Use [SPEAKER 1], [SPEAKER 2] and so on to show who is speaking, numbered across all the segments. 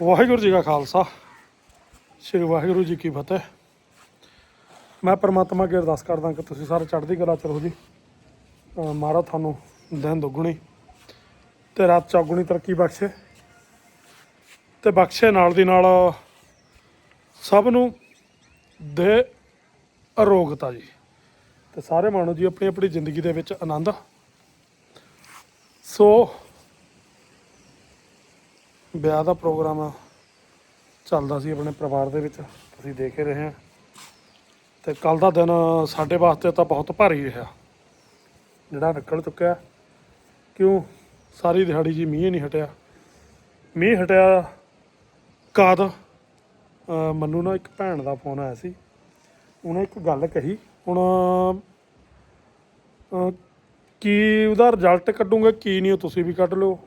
[SPEAKER 1] ਵਾਹਿਗੁਰੂ ਜੀ ਕਾ ਖਾਲਸਾ, ਸ੍ਰੀ ਵਾਹਿਗੁਰੂ ਜੀ ਕੀ ਫਤਿਹ। ਮੈਂ ਪਰਮਾਤਮਾ ਅੱਗੇ ਅਰਦਾਸ ਕਰਦਾ ਕਿ ਤੁਸੀਂ ਸਾਰੇ ਚੜ੍ਹਦੀ ਕਲਾ ਚ ਰਹੋ ਜੀ। ਅਹ ਮਹਾਰਾਜ ਤੁਹਾਨੂੰ ਦਿਨ ਦੁੱਗਣੀ ਤੇ ਰਾਤ ਚੌਗੁਣੀ ਤਰੱਕੀ ਬਖਸ਼ੇ ਤੇ ਬਖਸ਼ੇ ਨਾਲ ਦੀ ਨਾਲ ਸਭ ਨੂੰ ਦੇ ਅਰੋਗਤਾ ਜੀ। ਤੇ ਸਾਰੇ ਮਾਣੋ ਜੀ ਆਪਣੀ ਆਪਣੀ ਜ਼ਿੰਦਗੀ ਦੇ ਵਿੱਚ ਆਨੰਦ। ਸੋ ਵਿਆਹ ਦਾ ਪ੍ਰੋਗਰਾਮ ਚੱਲਦਾ ਸੀ ਆਪਣੇ ਪਰਿਵਾਰ ਦੇ ਵਿੱਚ। ਤੁਸੀਂ ਦੇਖ ਹੀ ਰਹੇ ਆ। ਤੇ ਕੱਲ ਦਾ ਦਿਨ ਸਾਡੇ ਵਾਸਤੇ ਤਾਂ ਬਹੁਤ ਭਾਰੀ ਰਿਹਾ। ਜਿਹੜਾ ਨਿਕਲ ਚੁੱਕਿਆ। ਕਿਉਂ? ਸਾਰੀ ਦਿਹਾੜੀ ਜੀ ਮੀਂਹ ਨਹੀਂ ਹਟਿਆ। ਮੀਂਹ ਹਟਿਆ ਕਾਦ ਅਹ ਮੈਨੂੰ ਨਾ ਇੱਕ ਭੈਣ ਦਾ ਫੋਨ ਆਇਆ ਸੀ। ਉਹਨੇ ਇੱਕ ਗੱਲ ਕਹੀ। ਹੁਣ ਕੀ ਉਹਦਾ ਰਿਜ਼ਲਟ ਕੱਢੂਗਾ, ਕੀ ਨਹੀਂ ਉਹ ਤੁਸੀਂ ਵੀ ਕੱਢ ਲਓ।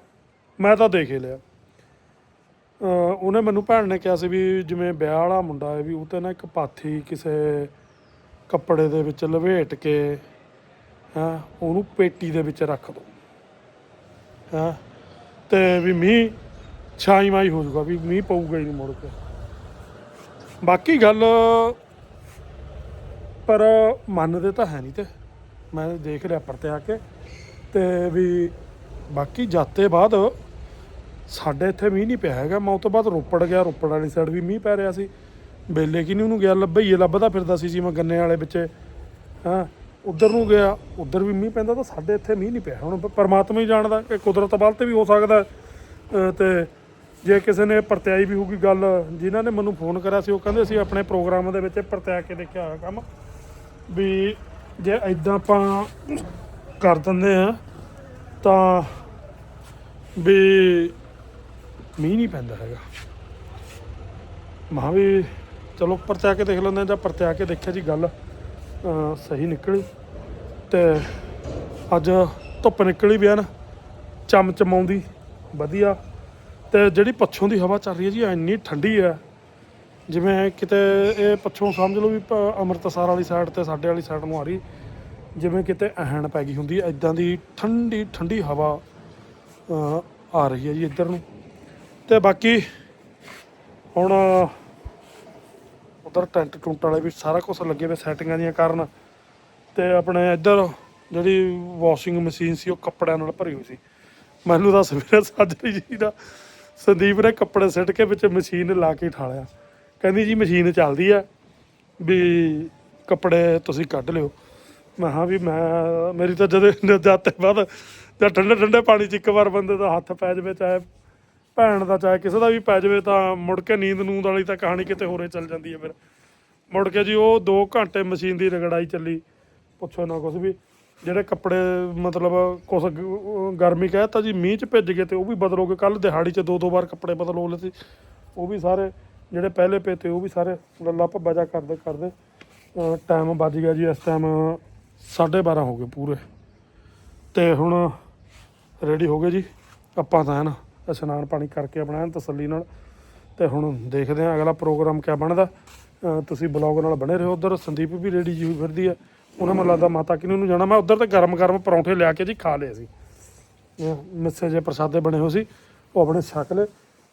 [SPEAKER 1] ਮੈਂ ਤਾਂ ਦੇਖ ਹੀ ਲਿਆ। ਉਹਨੇ ਮੈਨੂੰ ਭੈਣ ਨੇ ਕਿਹਾ ਸੀ ਵੀ ਜਿਵੇਂ ਵਿਆਹ ਵਾਲਾ ਮੁੰਡਾ ਹੈ ਵੀ ਉਹ ਤੇ ਨਾ ਇੱਕ ਪਾਥੀ ਕਿਸੇ ਕੱਪੜੇ ਦੇ ਵਿੱਚ ਲਵੇਟ ਕੇ, ਹਾਂ, ਉਹਨੂੰ ਪੇਟੀ ਦੇ ਵਿੱਚ ਰੱਖ ਦੋ, ਹਾਂ। ਤੇ ਵੀ ਮੀਂਹ ਛਾਈ ਮਾਈ ਹੋ ਜਾਊਗਾ, ਵੀ ਮੀਂਹ ਪਊਗਾ ਹੀ ਨਹੀਂ ਮੁੜ ਕੇ। ਬਾਕੀ ਗੱਲ ਪਰ ਮੰਨਦੇ ਤਾਂ ਹੈ ਨਹੀਂ ਤੇ। ਮੈਂ ਦੇਖ ਲਿਆ ਪਰ ਆ ਕੇ। ਤੇ ਵੀ ਬਾਕੀ ਜਾਤੇ ਬਾਅਦ ਸਾਡੇ ਇੱਥੇ ਮੀਂਹ ਨਹੀਂ ਪਿਆ ਹੈਗਾ, ਮੈਂ ਉਹ ਤੋਂ ਬਾਅਦ ਰੋਪੜ ਗਿਆ, ਰੋਪੜ ਵਾਲੀ ਸਾਈਡ ਵੀ ਮੀਂਹ ਪੈ ਰਿਹਾ ਸੀ। ਬੇਲੇ ਕਿ ਨਹੀਂ ਉਹਨੂੰ ਗਿਆ, ਲੱਭਈਏ, ਲੱਭਦਾ ਫਿਰਦਾ ਸੀ ਜੀ ਮੈਂ ਗੰਨੇ ਵਾਲੇ ਵਿੱਚ। ਹਾਂ, ਉਧਰ ਨੂੰ ਗਿਆ, ਉਧਰ ਵੀ ਮੀਂਹ ਪੈਂਦਾ ਤਾਂ ਸਾਡੇ ਇੱਥੇ ਮੀਂਹ ਨਹੀਂ ਪਿਆ। ਹੁਣ ਪਰਮਾਤਮਾ ਹੀ ਜਾਣਦਾ ਕਿ ਕੁਦਰਤ ਵੱਲ ਤੇ ਵੀ ਹੋ ਸਕਦਾ। ਅਹ, ਤੇ ਜੇ ਕਿਸੇ ਨੇ ਪਰਤਿਆਈ ਵੀ ਹੋਊਗੀ ਗੱਲ, ਜਿਨ੍ਹਾਂ ਨੇ ਮੈਨੂੰ ਫੋਨ ਕਰਿਆ ਸੀ, ਉਹ ਕਹਿੰਦੇ ਅਸੀਂ ਆਪਣੇ ਪ੍ਰੋਗਰਾਮ ਦੇ ਵਿੱਚ ਪਰਤਿਆ ਕੇ ਦੇਖਿਆ ਹੋਇਆ ਕੰਮ। ਵੀ ਜੇ ਐਦਾਂ ਆਪਾਂ ਕਰ ਦਿੰਦੇ ਆ, ਤਾਂ ਵੀ ਮੀਂਹ ਨਹੀਂ ਪੈਂਦਾ ਹੈਗਾ। ਮਹਾਂ ਵੀ ਚਲੋ ਪਰਤਿਆ ਕੇ ਦੇਖ ਲੈਂਦੇ ਜਾਂ ਪਰਤਿਆ ਕੇ ਦੇਖਿਆ ਜੀ ਗੱਲ ਸਹੀ ਨਿਕਲੀ ਤੇ ਅੱਜ ਧੁੱਪ ਨਿਕਲੀ ਵੀ ਆ ਨਾ ਚਮ ਚਮਾਉਂਦੀ ਵਧੀਆ ਤੇ ਜਿਹੜੀ ਪੱਛੋਂ ਦੀ ਹਵਾ ਚੱਲ ਰਹੀ ਹੈ ਜੀ, ਇੰਨੀ ਠੰਡੀ ਹੈ। ਜਿਵੇਂ ਕਿਤੇ ਇਹ ਪੱਛੋਂ ਸਮਝ ਲਓ ਵੀ ਪ- ਅੰਮ੍ਰਿਤਸਰ ਵਾਲੀ ਸਾਈਡ ਤੇ ਸਾਡੇ ਵਾਲੀ ਸਾਈਡ ਨੂੰ ਆ ਰਹੀ, ਜਿਵੇਂ ਕਿਤੇ ਅਹਿਣ ਪੈ ਗਈ ਹੁੰਦੀ ਹੈ ਇਦਾਂ ਦੀ ਠੰਡੀ ਠੰਡੀ ਹਵਾ ਆ ਰਹੀ ਹੈ ਜੀ ਇੱਧਰ ਨੂੰ। ਤੇ ਬਾਕੀ ਹੁਣ ਉਧਰ ਟੈਂਟ ਟੁੰਟ ਵਾਲੇ ਵੀ ਸਾਰਾ ਕੁਝ ਲੱਗੇ ਹੋਏ ਸੈਟਿੰਗਾਂ ਦੀਆਂ ਕਾਰਨ ਤੇ ਆਪਣੇ ਇੱਧਰ ਜਿਹੜੀ ਵਾਸ਼ਿੰਗ ਮਸ਼ੀਨ ਸੀ ਉਹ ਕੱਪੜਿਆਂ ਨਾਲ ਭਰੀ ਹੋਈ ਸੀ। ਮੈਨੂੰ ਤਾਂ ਸਵੇਰੇ ਸਾਜਰੀ ਜੀ ਦਾ ਸੰਦੀਪ ਨੇ ਕੱਪੜੇ ਸਿੱਟ ਕੇ ਵਿੱਚ ਮਸ਼ੀਨ ਲਾ ਕੇ ਠਾਲਿਆ ਕਹਿੰਦੀ ਜੀ ਮਸ਼ੀਨ ਚੱਲਦੀ ਆ ਵੀ ਕੱਪੜੇ ਤੁਸੀਂ ਕੱਢ ਲਿਓ। ਮੈਂ ਹਾਂ ਵੀ ਮੈਂ, ਮੇਰੀ ਤਾਂ ਜਦੋਂ ਜਾਤੇ ਬਾਅਦ ਜਾਂ ਠੰਡੇ ਠੰਡੇ ਪਾਣੀ 'ਚ ਇੱਕ ਵਾਰ ਬੰਦੇ ਦਾ ਹੱਥ ਪੈ ਜਾਵੇ ਚਾਹੇ ਭੈਣ ਦਾ ਚਾਹੇ ਕਿਸੇ ਦਾ ਵੀ ਪੈ ਜਾਵੇ ਤਾਂ ਮੁੜ ਕੇ ਨੀਂਦ ਨੂੰਦ ਵਾਲੀ ਤਾਂ ਕਹਾਣੀ ਕਿਤੇ ਹੋਰੇ ਚੱਲ ਜਾਂਦੀ ਹੈ ਫਿਰ। ਮੁੜ ਕੇ ਜੀ ਉਹ 2 ਘੰਟੇ ਮਸ਼ੀਨ ਦੀ ਰਗੜਾਈ ਚੱਲੀ, ਪੁੱਛੋ ਨਾ ਕੁਝ ਵੀ। ਜਿਹੜੇ ਕੱਪੜੇ, ਮਤਲਬ ਕੁਛ ਗ- ਗਰਮੀ ਕਹਿਤਾ ਜੀ, ਮੀਂਹ ਚ ਭਿੱਜ ਗਏ ਤੇ ਉਹ ਵੀ ਬਦਲੋਗੇ। ਕੱਲ ਦਿਹਾੜੀ ਚ ਦੋ ਦੋ ਵਾਰ ਕੱਪੜੇ ਬਦਲੋ ਲਏ ਸੀ। ਉਹ ਵੀ ਸਾਰੇ, ਜਿਹੜੇ ਪਹਿਲੇ ਪਏ ਤੇ ਉਹ ਵੀ ਸਾਰੇ ਲੱਲਾ ਭੱਬਾ ਜਾ ਕਰਦੇ ਕਰਦੇ ਟਾਈਮ ਵੱਜ ਗਿਆ ਜੀ, ਇਸ ਟਾਈਮ 12:30 ਹੋ ਗਏ ਪੂਰੇ। ਤੇ ਹੁਣ ਰੈਡੀ ਹੋ ਗਏ ਜੀ, ਆਪਾਂ ਤਾਂ ਹੈ ਨਾ। ਇਸ਼ਨਾਨ ਪਾਣੀ ਕਰਕੇ ਆਪਣਾ ਐਨ ਤਸੱਲੀ ਨਾਲ। ਤੇ ਹੁਣ ਦੇਖਦੇ ਹਾਂ ਅਗਲਾ ਪ੍ਰੋਗਰਾਮ ਕਿਆ ਬਣਦਾ। ਤੁਸੀਂ ਬਲੌਗ ਨਾਲ ਬਣੇ ਰਹੋ ਉਧਰ। ਸੰਦੀਪ ਵੀ ਰੈਡੀ ਜੀ ਹੋਈ ਫਿਰਦੀ ਆ। ਉਹਨਾਂ ਮੈਨੂੰ ਲੱਗਦਾ ਮਾਤਾ ਕਿਨੂੰ ਨੂੰ ਜਾਣਾ। ਮੈਂ ਉਧਰ ਤੇ ਗਰਮ ਗਰਮ ਪਰੌਂਠੇ ਲਿਆ ਕੇ ਜੀ ਖਾ ਲਏ ਸੀ। ਮਿੱਸੇ ਜੇ ਪ੍ਰਸਾਦੇ ਬਣੇ ਹੋ ਸੀ। ਉਹ ਆਪਣੇ ਛਕ ਲਏ।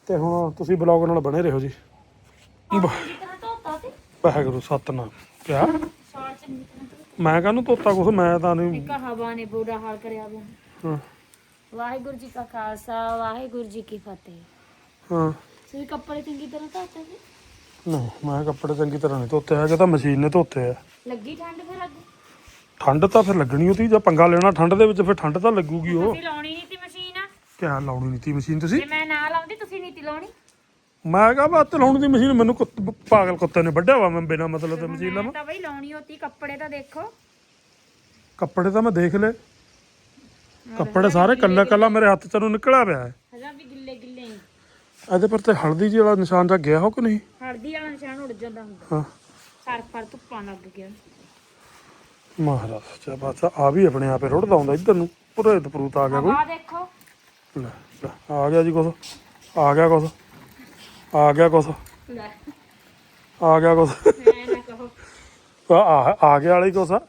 [SPEAKER 1] ਤੇ ਹੁਣ ਤੁਸੀਂ ਬਲੌਗ ਨਾਲ ਬਣੇ ਰਹੋ ਜੀ। ਵਾਹਿਗੁਰੂ ਸਤਨਾਮ। ਕਿਆ? ਮੈਂ ਕਾਹਨੂੰ ਤੋਤਾ ਕੁਛ? ਮੈਂ ਤਾਂ ਨਹੀਂ
[SPEAKER 2] ਇੱਕ ਹਵਾ ਨੇ ਬੁਰਾ ਹਾਲ ਕਰਿਆ ਪਿਆ
[SPEAKER 1] ਹਾਂ।
[SPEAKER 2] ਵਾਹਿਗੁਰੂ ਜੀ ਕਾ ਖਾਲਸਾ ਵਾਹਿਗੁਰੂ ਜੀ ਕੀ ਫਤਿਹ।
[SPEAKER 1] ਹਾਂ।
[SPEAKER 2] ਤੁਸੀਂ ਕੱਪੜੇ ਚੰਗੀ ਤਰ੍ਹਾਂ ਧੋਤੇ ਸੀ
[SPEAKER 1] ਨਹੀਂ ਮੈਂ ਕੱਪੜੇ ਚੰਗੀ ਤਰ੍ਹਾਂ ਨਹੀਂ ਧੋਤੇ ਹੈਗੇ ਤਾਂ ਮਸ਼ੀਨ ਨੇ ਧੋਤੇ ਆ।
[SPEAKER 2] ਲੱਗੀ ਠੰਡ ਫਿਰ ਅੱਗੇ?
[SPEAKER 1] ਠੰਡ ਤਾਂ ਫਿਰ ਲੱਗਣੀ ਉਹਦੀ ਜੇ ਪੰਗਾ ਲੈਣਾ ਠੰਡ ਦੇ ਵਿੱਚ ਫਿਰ ਠੰਡ ਤਾਂ ਲੱਗੂਗੀ ਉਹ।
[SPEAKER 2] ਤੁਸੀਂ ਲਾਉਣੀ ਨਹੀਂ ਤੀ ਮਸ਼ੀਨ?
[SPEAKER 1] ਕਿਆ ਲਾਉਣੀ ਨਹੀਂ ਤੀ ਮਸ਼ੀਨ ਤੁਸੀਂ?
[SPEAKER 2] ਜੇ ਮੈਂ ਨਾ ਲਾਉਂਦੀ ਤੁਸੀਂ ਨਹੀਂ ਤੀ ਲਾਉਣੀ?
[SPEAKER 1] ਮੈਂ ਕਹਾ ਬਾਤ ਲਾਉਣ ਦੀ ਮਸ਼ੀਨ ਮੈਨੂੰ ਕੁੱਤ- ਪਾਗਲ ਕੁੱਤੇ ਨੇ ਵੱਢਿਆ ਵਾ ਮੈਂ ਬਿਨਾ ਮਤਲਬ ਤੇ ਮਸ਼ੀਨ
[SPEAKER 2] ਮੈਂ
[SPEAKER 1] ਲਾਵਾਂ।
[SPEAKER 2] ਤਾਂ ਬਈ ਲਾਉਣੀ ਹੋਤੀ ਕੱਪੜੇ ਤਾਂ ਦੇਖੋ।
[SPEAKER 1] ਕੱਪੜੇ ਤਾਂ ਮੈਂ ਦੇਖ ਲਏ। ਕੱਪੜੇ ਸਾਰੇ ਕੱਲਾ ਕੱਲਾ ਮੇਰੇ ਹੱਥ ਚ ਨਿਕਲਿਆ ਪਿਆ ਹੈ।
[SPEAKER 2] ਹਜ਼ਾਂ ਵੀ ਗਿੱਲੇ ਗਿੱਲੇ ਹੀ
[SPEAKER 1] ਇਹਦੇ ਪਰ ਤੇ ਹਲਦੀ ਜੀ ਵਾਲਾ ਨਿਸ਼ਾਨ ਜਾ ਗਿਆ ਹੋ ਕਿ ਨਹੀਂ?
[SPEAKER 2] ਹਲਦੀ ਵਾਲਾ ਨਿਸ਼ਾਨ ਉੱਡ ਜਾਂਦਾ ਹੁੰਦਾ
[SPEAKER 1] ਹਾਂ।
[SPEAKER 2] ਸਰ ਪਰ ਧੁੱਪਾਂ ਲੱਗ ਗਿਆ।
[SPEAKER 1] ਮਹਾਰਾਜ ਚਾ ਬਾਤ ਆ ਵੀ ਆਪਣੇ ਆਪੇ ਰੁੜਦਾ ਹੁੰਦਾ ਇੱਧਰ ਨੂੰ। ਪੂਰੇ ਪਰੂਤ ਆ ਗਿਆ ਕੋਈ।
[SPEAKER 2] ਹਵਾ ਦੇਖੋ।
[SPEAKER 1] ਲੈ, ਲੈ, ਆ ਗਿਆ ਜੀ ਕੁਛ। ਆ ਗਿਆ ਕੁਛ। ਆ ਗਿਆ ਕੁਛ।
[SPEAKER 2] ਲੈ।
[SPEAKER 1] ਆ ਗਿਆ ਕੁਛ।
[SPEAKER 2] ਮੈਂ ਨਾ ਕਹੋ।
[SPEAKER 1] ਆ ਆ- ਆ ਗਿਆ ਵਾਲੀ ਕੁਛ। ਆ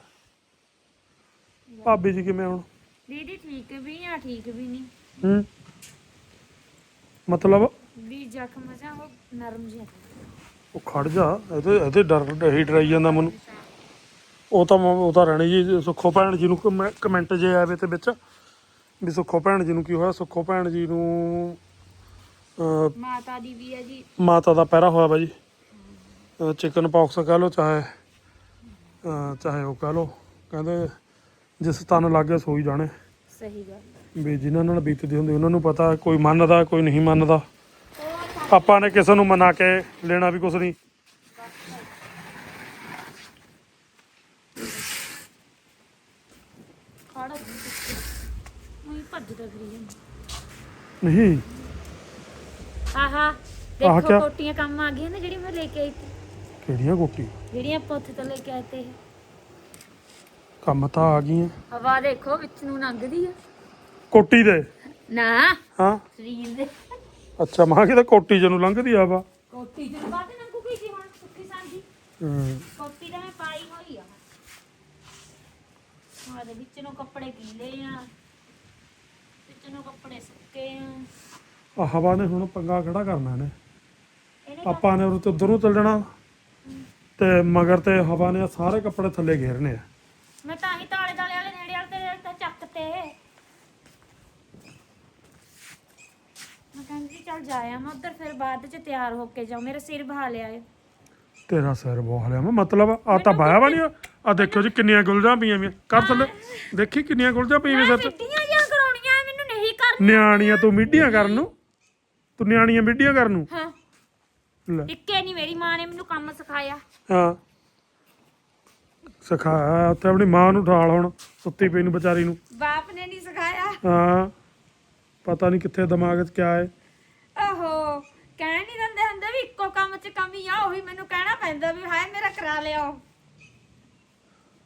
[SPEAKER 1] ਭਾਬੀ ਜੀ ਕਿਵੇਂ ਹੁਣ?
[SPEAKER 2] ਦੀਦੀ ਠੀਕ ਵੀ ਆ ਠੀਕ ਵੀ ਨਹੀਂ
[SPEAKER 1] ਹੂੰ। ਮਤਲਬ?
[SPEAKER 2] ਵੀ ਜ਼ਖਮ ਜਾਂ ਉਹ ਨਰਮ ਜਿਹਾ।
[SPEAKER 1] ਉਹ ਖੜ ਜਾ ਇਹਦੇ ਇਹਦੇ ਡਰ ਹੀ ਡਰਾਈ ਜਾਂਦਾ ਮੈਨੂੰ। ਉਹ ਤਾਂ ਉਹ ਤਾਂ ਰਹਿਣੀ ਜੀ ਸੁੱਖੋ ਭੈਣ ਜੀ ਨੂੰ ਕਮੈ- ਕਮੈਂਟ ਜੇ ਆਵੇ ਤੇ ਵਿੱਚ। ਵੀ ਸੁੱਖੋ ਭੈਣ ਜੀ ਨੂੰ ਕੀ ਹੋਇਆ? ਸੁੱਖੋ ਭੈਣ ਜੀ ਨੂੰ
[SPEAKER 2] ਮਾਤਾ ਦੀ ਵੀ ਹੈ ਜੀ।
[SPEAKER 1] ਮਾਤਾ ਦਾ ਪਹਿਰਾ ਹੋਇਆ ਵਾ ਜੀ। ਚਿਕਨ ਪਾਕਸ ਕਹ ਲਓ ਚਾਹੇ ਚਾਹੇ ਉਹ ਕਹ ਲਓ। ਕਹਿੰਦੇ ਜਿਸ ਤਨ ਲੱਗੇ ਸੋਈ ਜਾਣੇ।
[SPEAKER 2] ਸਹੀ ਗੱਲ।
[SPEAKER 1] ਵੀ ਜਿਨ੍ਹਾਂ ਨਾਲ ਬੀਤਦੀ ਹੁੰਦੀ ਉਹਨਾਂ ਨੂੰ ਪਤਾ ਕੋਈ ਮੰਨਦਾ ਕੋਈ ਨਹੀਂ ਮੰਨਦਾ। ਆਪਾਂ ਨੇ ਕਿਸੇ ਨੂੰ ਮਨਾ ਕੇ ਲੈਣਾ ਵੀ ਕੁਛ ਨਹੀਂ।
[SPEAKER 2] ਖੜਾ ਮੈਂ ਭੱਜਦਾ ਫਿਰੀ ਜਾਂਦਾ।
[SPEAKER 1] ਨਹੀਂ।
[SPEAKER 2] ਆਹਾ
[SPEAKER 1] ਆਹ
[SPEAKER 2] ਦੇਖੋ
[SPEAKER 1] ਕਿਆ?
[SPEAKER 2] ਕੋਟੀਆਂ ਕੰਮ ਆ ਗਈਆਂ ਨੇ ਜਿਹੜੀ ਮੈਂ ਲੈ ਕੇ ਆਈ ਸੀ
[SPEAKER 1] ਕਿਹੜੀਆਂ ਕੋਟੀ
[SPEAKER 2] ਜਿਹੜੀਆਂ ਆਪਾਂ ਉੱਥੇ ਤੋਂ ਲੈ ਕੇ ਆਏ ਤੇ ਇਹ।
[SPEAKER 1] ਕੰਮ ਤਾਂ ਆ ਗਈਆਂ।
[SPEAKER 2] ਹਵਾ ਦੇਖੋ ਵਿੱਚ ਨੂੰ ਲੰਘਦੀ ਆ।
[SPEAKER 1] ਕੋਟੀ ਦੇ।
[SPEAKER 2] ਨਾ।
[SPEAKER 1] ਹਾਂ।
[SPEAKER 2] ਸਰੀਰ ਦੇ।
[SPEAKER 1] ਅੱਛਾ ਮਾਂ ਕਿਤੇ ਕੋਟੀ ਜਨੂੰ ਲੰਘਦੀ ਆ ਵਾ
[SPEAKER 2] ਕੋਟੀ ਦੇ ਬਾਅਦ ਲੰਘੂ ਗਈ ਸੀ ਹੁਣ ਸੁੱਕੀ ਸਾਂਦੀ
[SPEAKER 1] ਹਮ,
[SPEAKER 2] ਕੋਟੀ ਤਾਂ ਮੈਂ ਪਾਈ ਹੋਈ ਆ। ਹਾਂ ਦੇ ਵਿੱਚ ਨੂੰ ਕੱਪੜੇ ਗੀਲੇ ਆ। ਵਿੱਚ ਨੂੰ ਕੱਪੜੇ ਸੁੱਕੇ ਆ।
[SPEAKER 1] ਆ ਹਵਾ ਨੇ ਹੁਣ ਪੰਗਾ ਖੜਾ ਕਰਨਾ ਇਹਨੇ? ਆਪਾਂ ਨੇ ਉਧਰ ਨੂੰ ਚੱਲ ਜਾਣਾ। ਤੇ ਮਗਰ ਤੇ ਹਵਾ ਨੇ ਸਾਰੇ ਕੱਪੜੇ ਥੱਲੇ ਘੇਰਨੇ ਆ।
[SPEAKER 2] ਮੈਂ ਤਾਂ ਹੀ ਤਾਲੇ ਤਾਲੇ ਵਾਲੇ ਨੇੜੇ ਵਾਲੇ ਤੇ ਤਾਂ ਚੱਕ ਤੇ। ਮੈਂ ਕਹਿੰਦੀ ਚੱਲ ਜਾਇਆ ਮੈਂ ਉਧਰ ਫਿਰ ਬਾਅਦ ਚ ਤਿਆਰ ਹੋ ਕੇ ਜਾਉ ਮੇਰਾ ਸਿਰ ਬਹਾ ਲਿਆ ਏ।
[SPEAKER 1] ਤੇਰਾ ਸਿਰ ਬਹੁਤ ਲਿਆ ਮੈਂ ਮਤਲਬ ਆ ਤਾਂ ਬਾਇਆ ਵਾ ਨਹੀਂ ਆ ਦੇਖਿਓ ਜੀ ਕਿੰਨੀਆਂ ਗੁਲਜਾਂ ਪਈਆਂ ਵੀਆਂ। ਕਰ ਥੱਲੇ ਦੇਖੀ ਕਿੰਨੀਆਂ ਗੁਲਜਾਂ ਪਈਆਂ ਵੀਆਂ ਸਿਰ ਤੇ
[SPEAKER 2] ਮਿੱਟੀਆਂ ਕਰਾਉਣੀਆਂ ਮੈਨੂੰ ਨਹੀਂ ਕਰ
[SPEAKER 1] ਨਿਆਣੀਆਂ ਤੂੰ ਮਿੱਡੀਆਂ ਕਰਨ ਨੂੰ। ਤੂੰ ਨਿਆਣੀਆਂ ਮਿੱਡੀਆਂ ਕਰਨ ਨੂੰ।
[SPEAKER 2] ਹਾਂ।
[SPEAKER 1] ਲੈ।
[SPEAKER 2] ਇੱਕੇ ਨਹੀਂ ਮੇਰੀ ਮਾਂ ਨੇ ਮੈਨੂੰ ਕੰਮ ਸਿਖਾਇਆ।
[SPEAKER 1] ਹਾਂ। ਸਿਖਾਇਆ ਉੱਥੇ ਆਪਣੀ ਮਾਂ ਨੂੰ ਠਾਲ ਹੁਣ ਸੁੱਤੀ ਪਈ ਨੂੰ ਵਿਚਾਰੀ ਨੂੰ।
[SPEAKER 2] ਬਾਪ ਨੇ ਨਹੀਂ ਸਿਖਾਇਆ?
[SPEAKER 1] ਹਾਂ ਪਤਾ ਨਹੀਂ ਕਿੱਥੇ ਦਿਮਾਗ 'ਚ ਕਿਆ ਹੈ
[SPEAKER 2] ਓਹੋ ਕਹਿ ਨਹੀਂ ਦਿੰਦੇ ਹੁੰਦੇ ਵੀ ਇੱਕੋ ਕੰਮ 'ਚ ਕਮੀ ਆ ਉਹੀ ਮੈਨੂੰ ਕਹਿਣਾ ਪੈਂਦਾ ਵੀ ਹਾਏ ਮੇਰਾ ਕਰਾ ਲਿਆਓ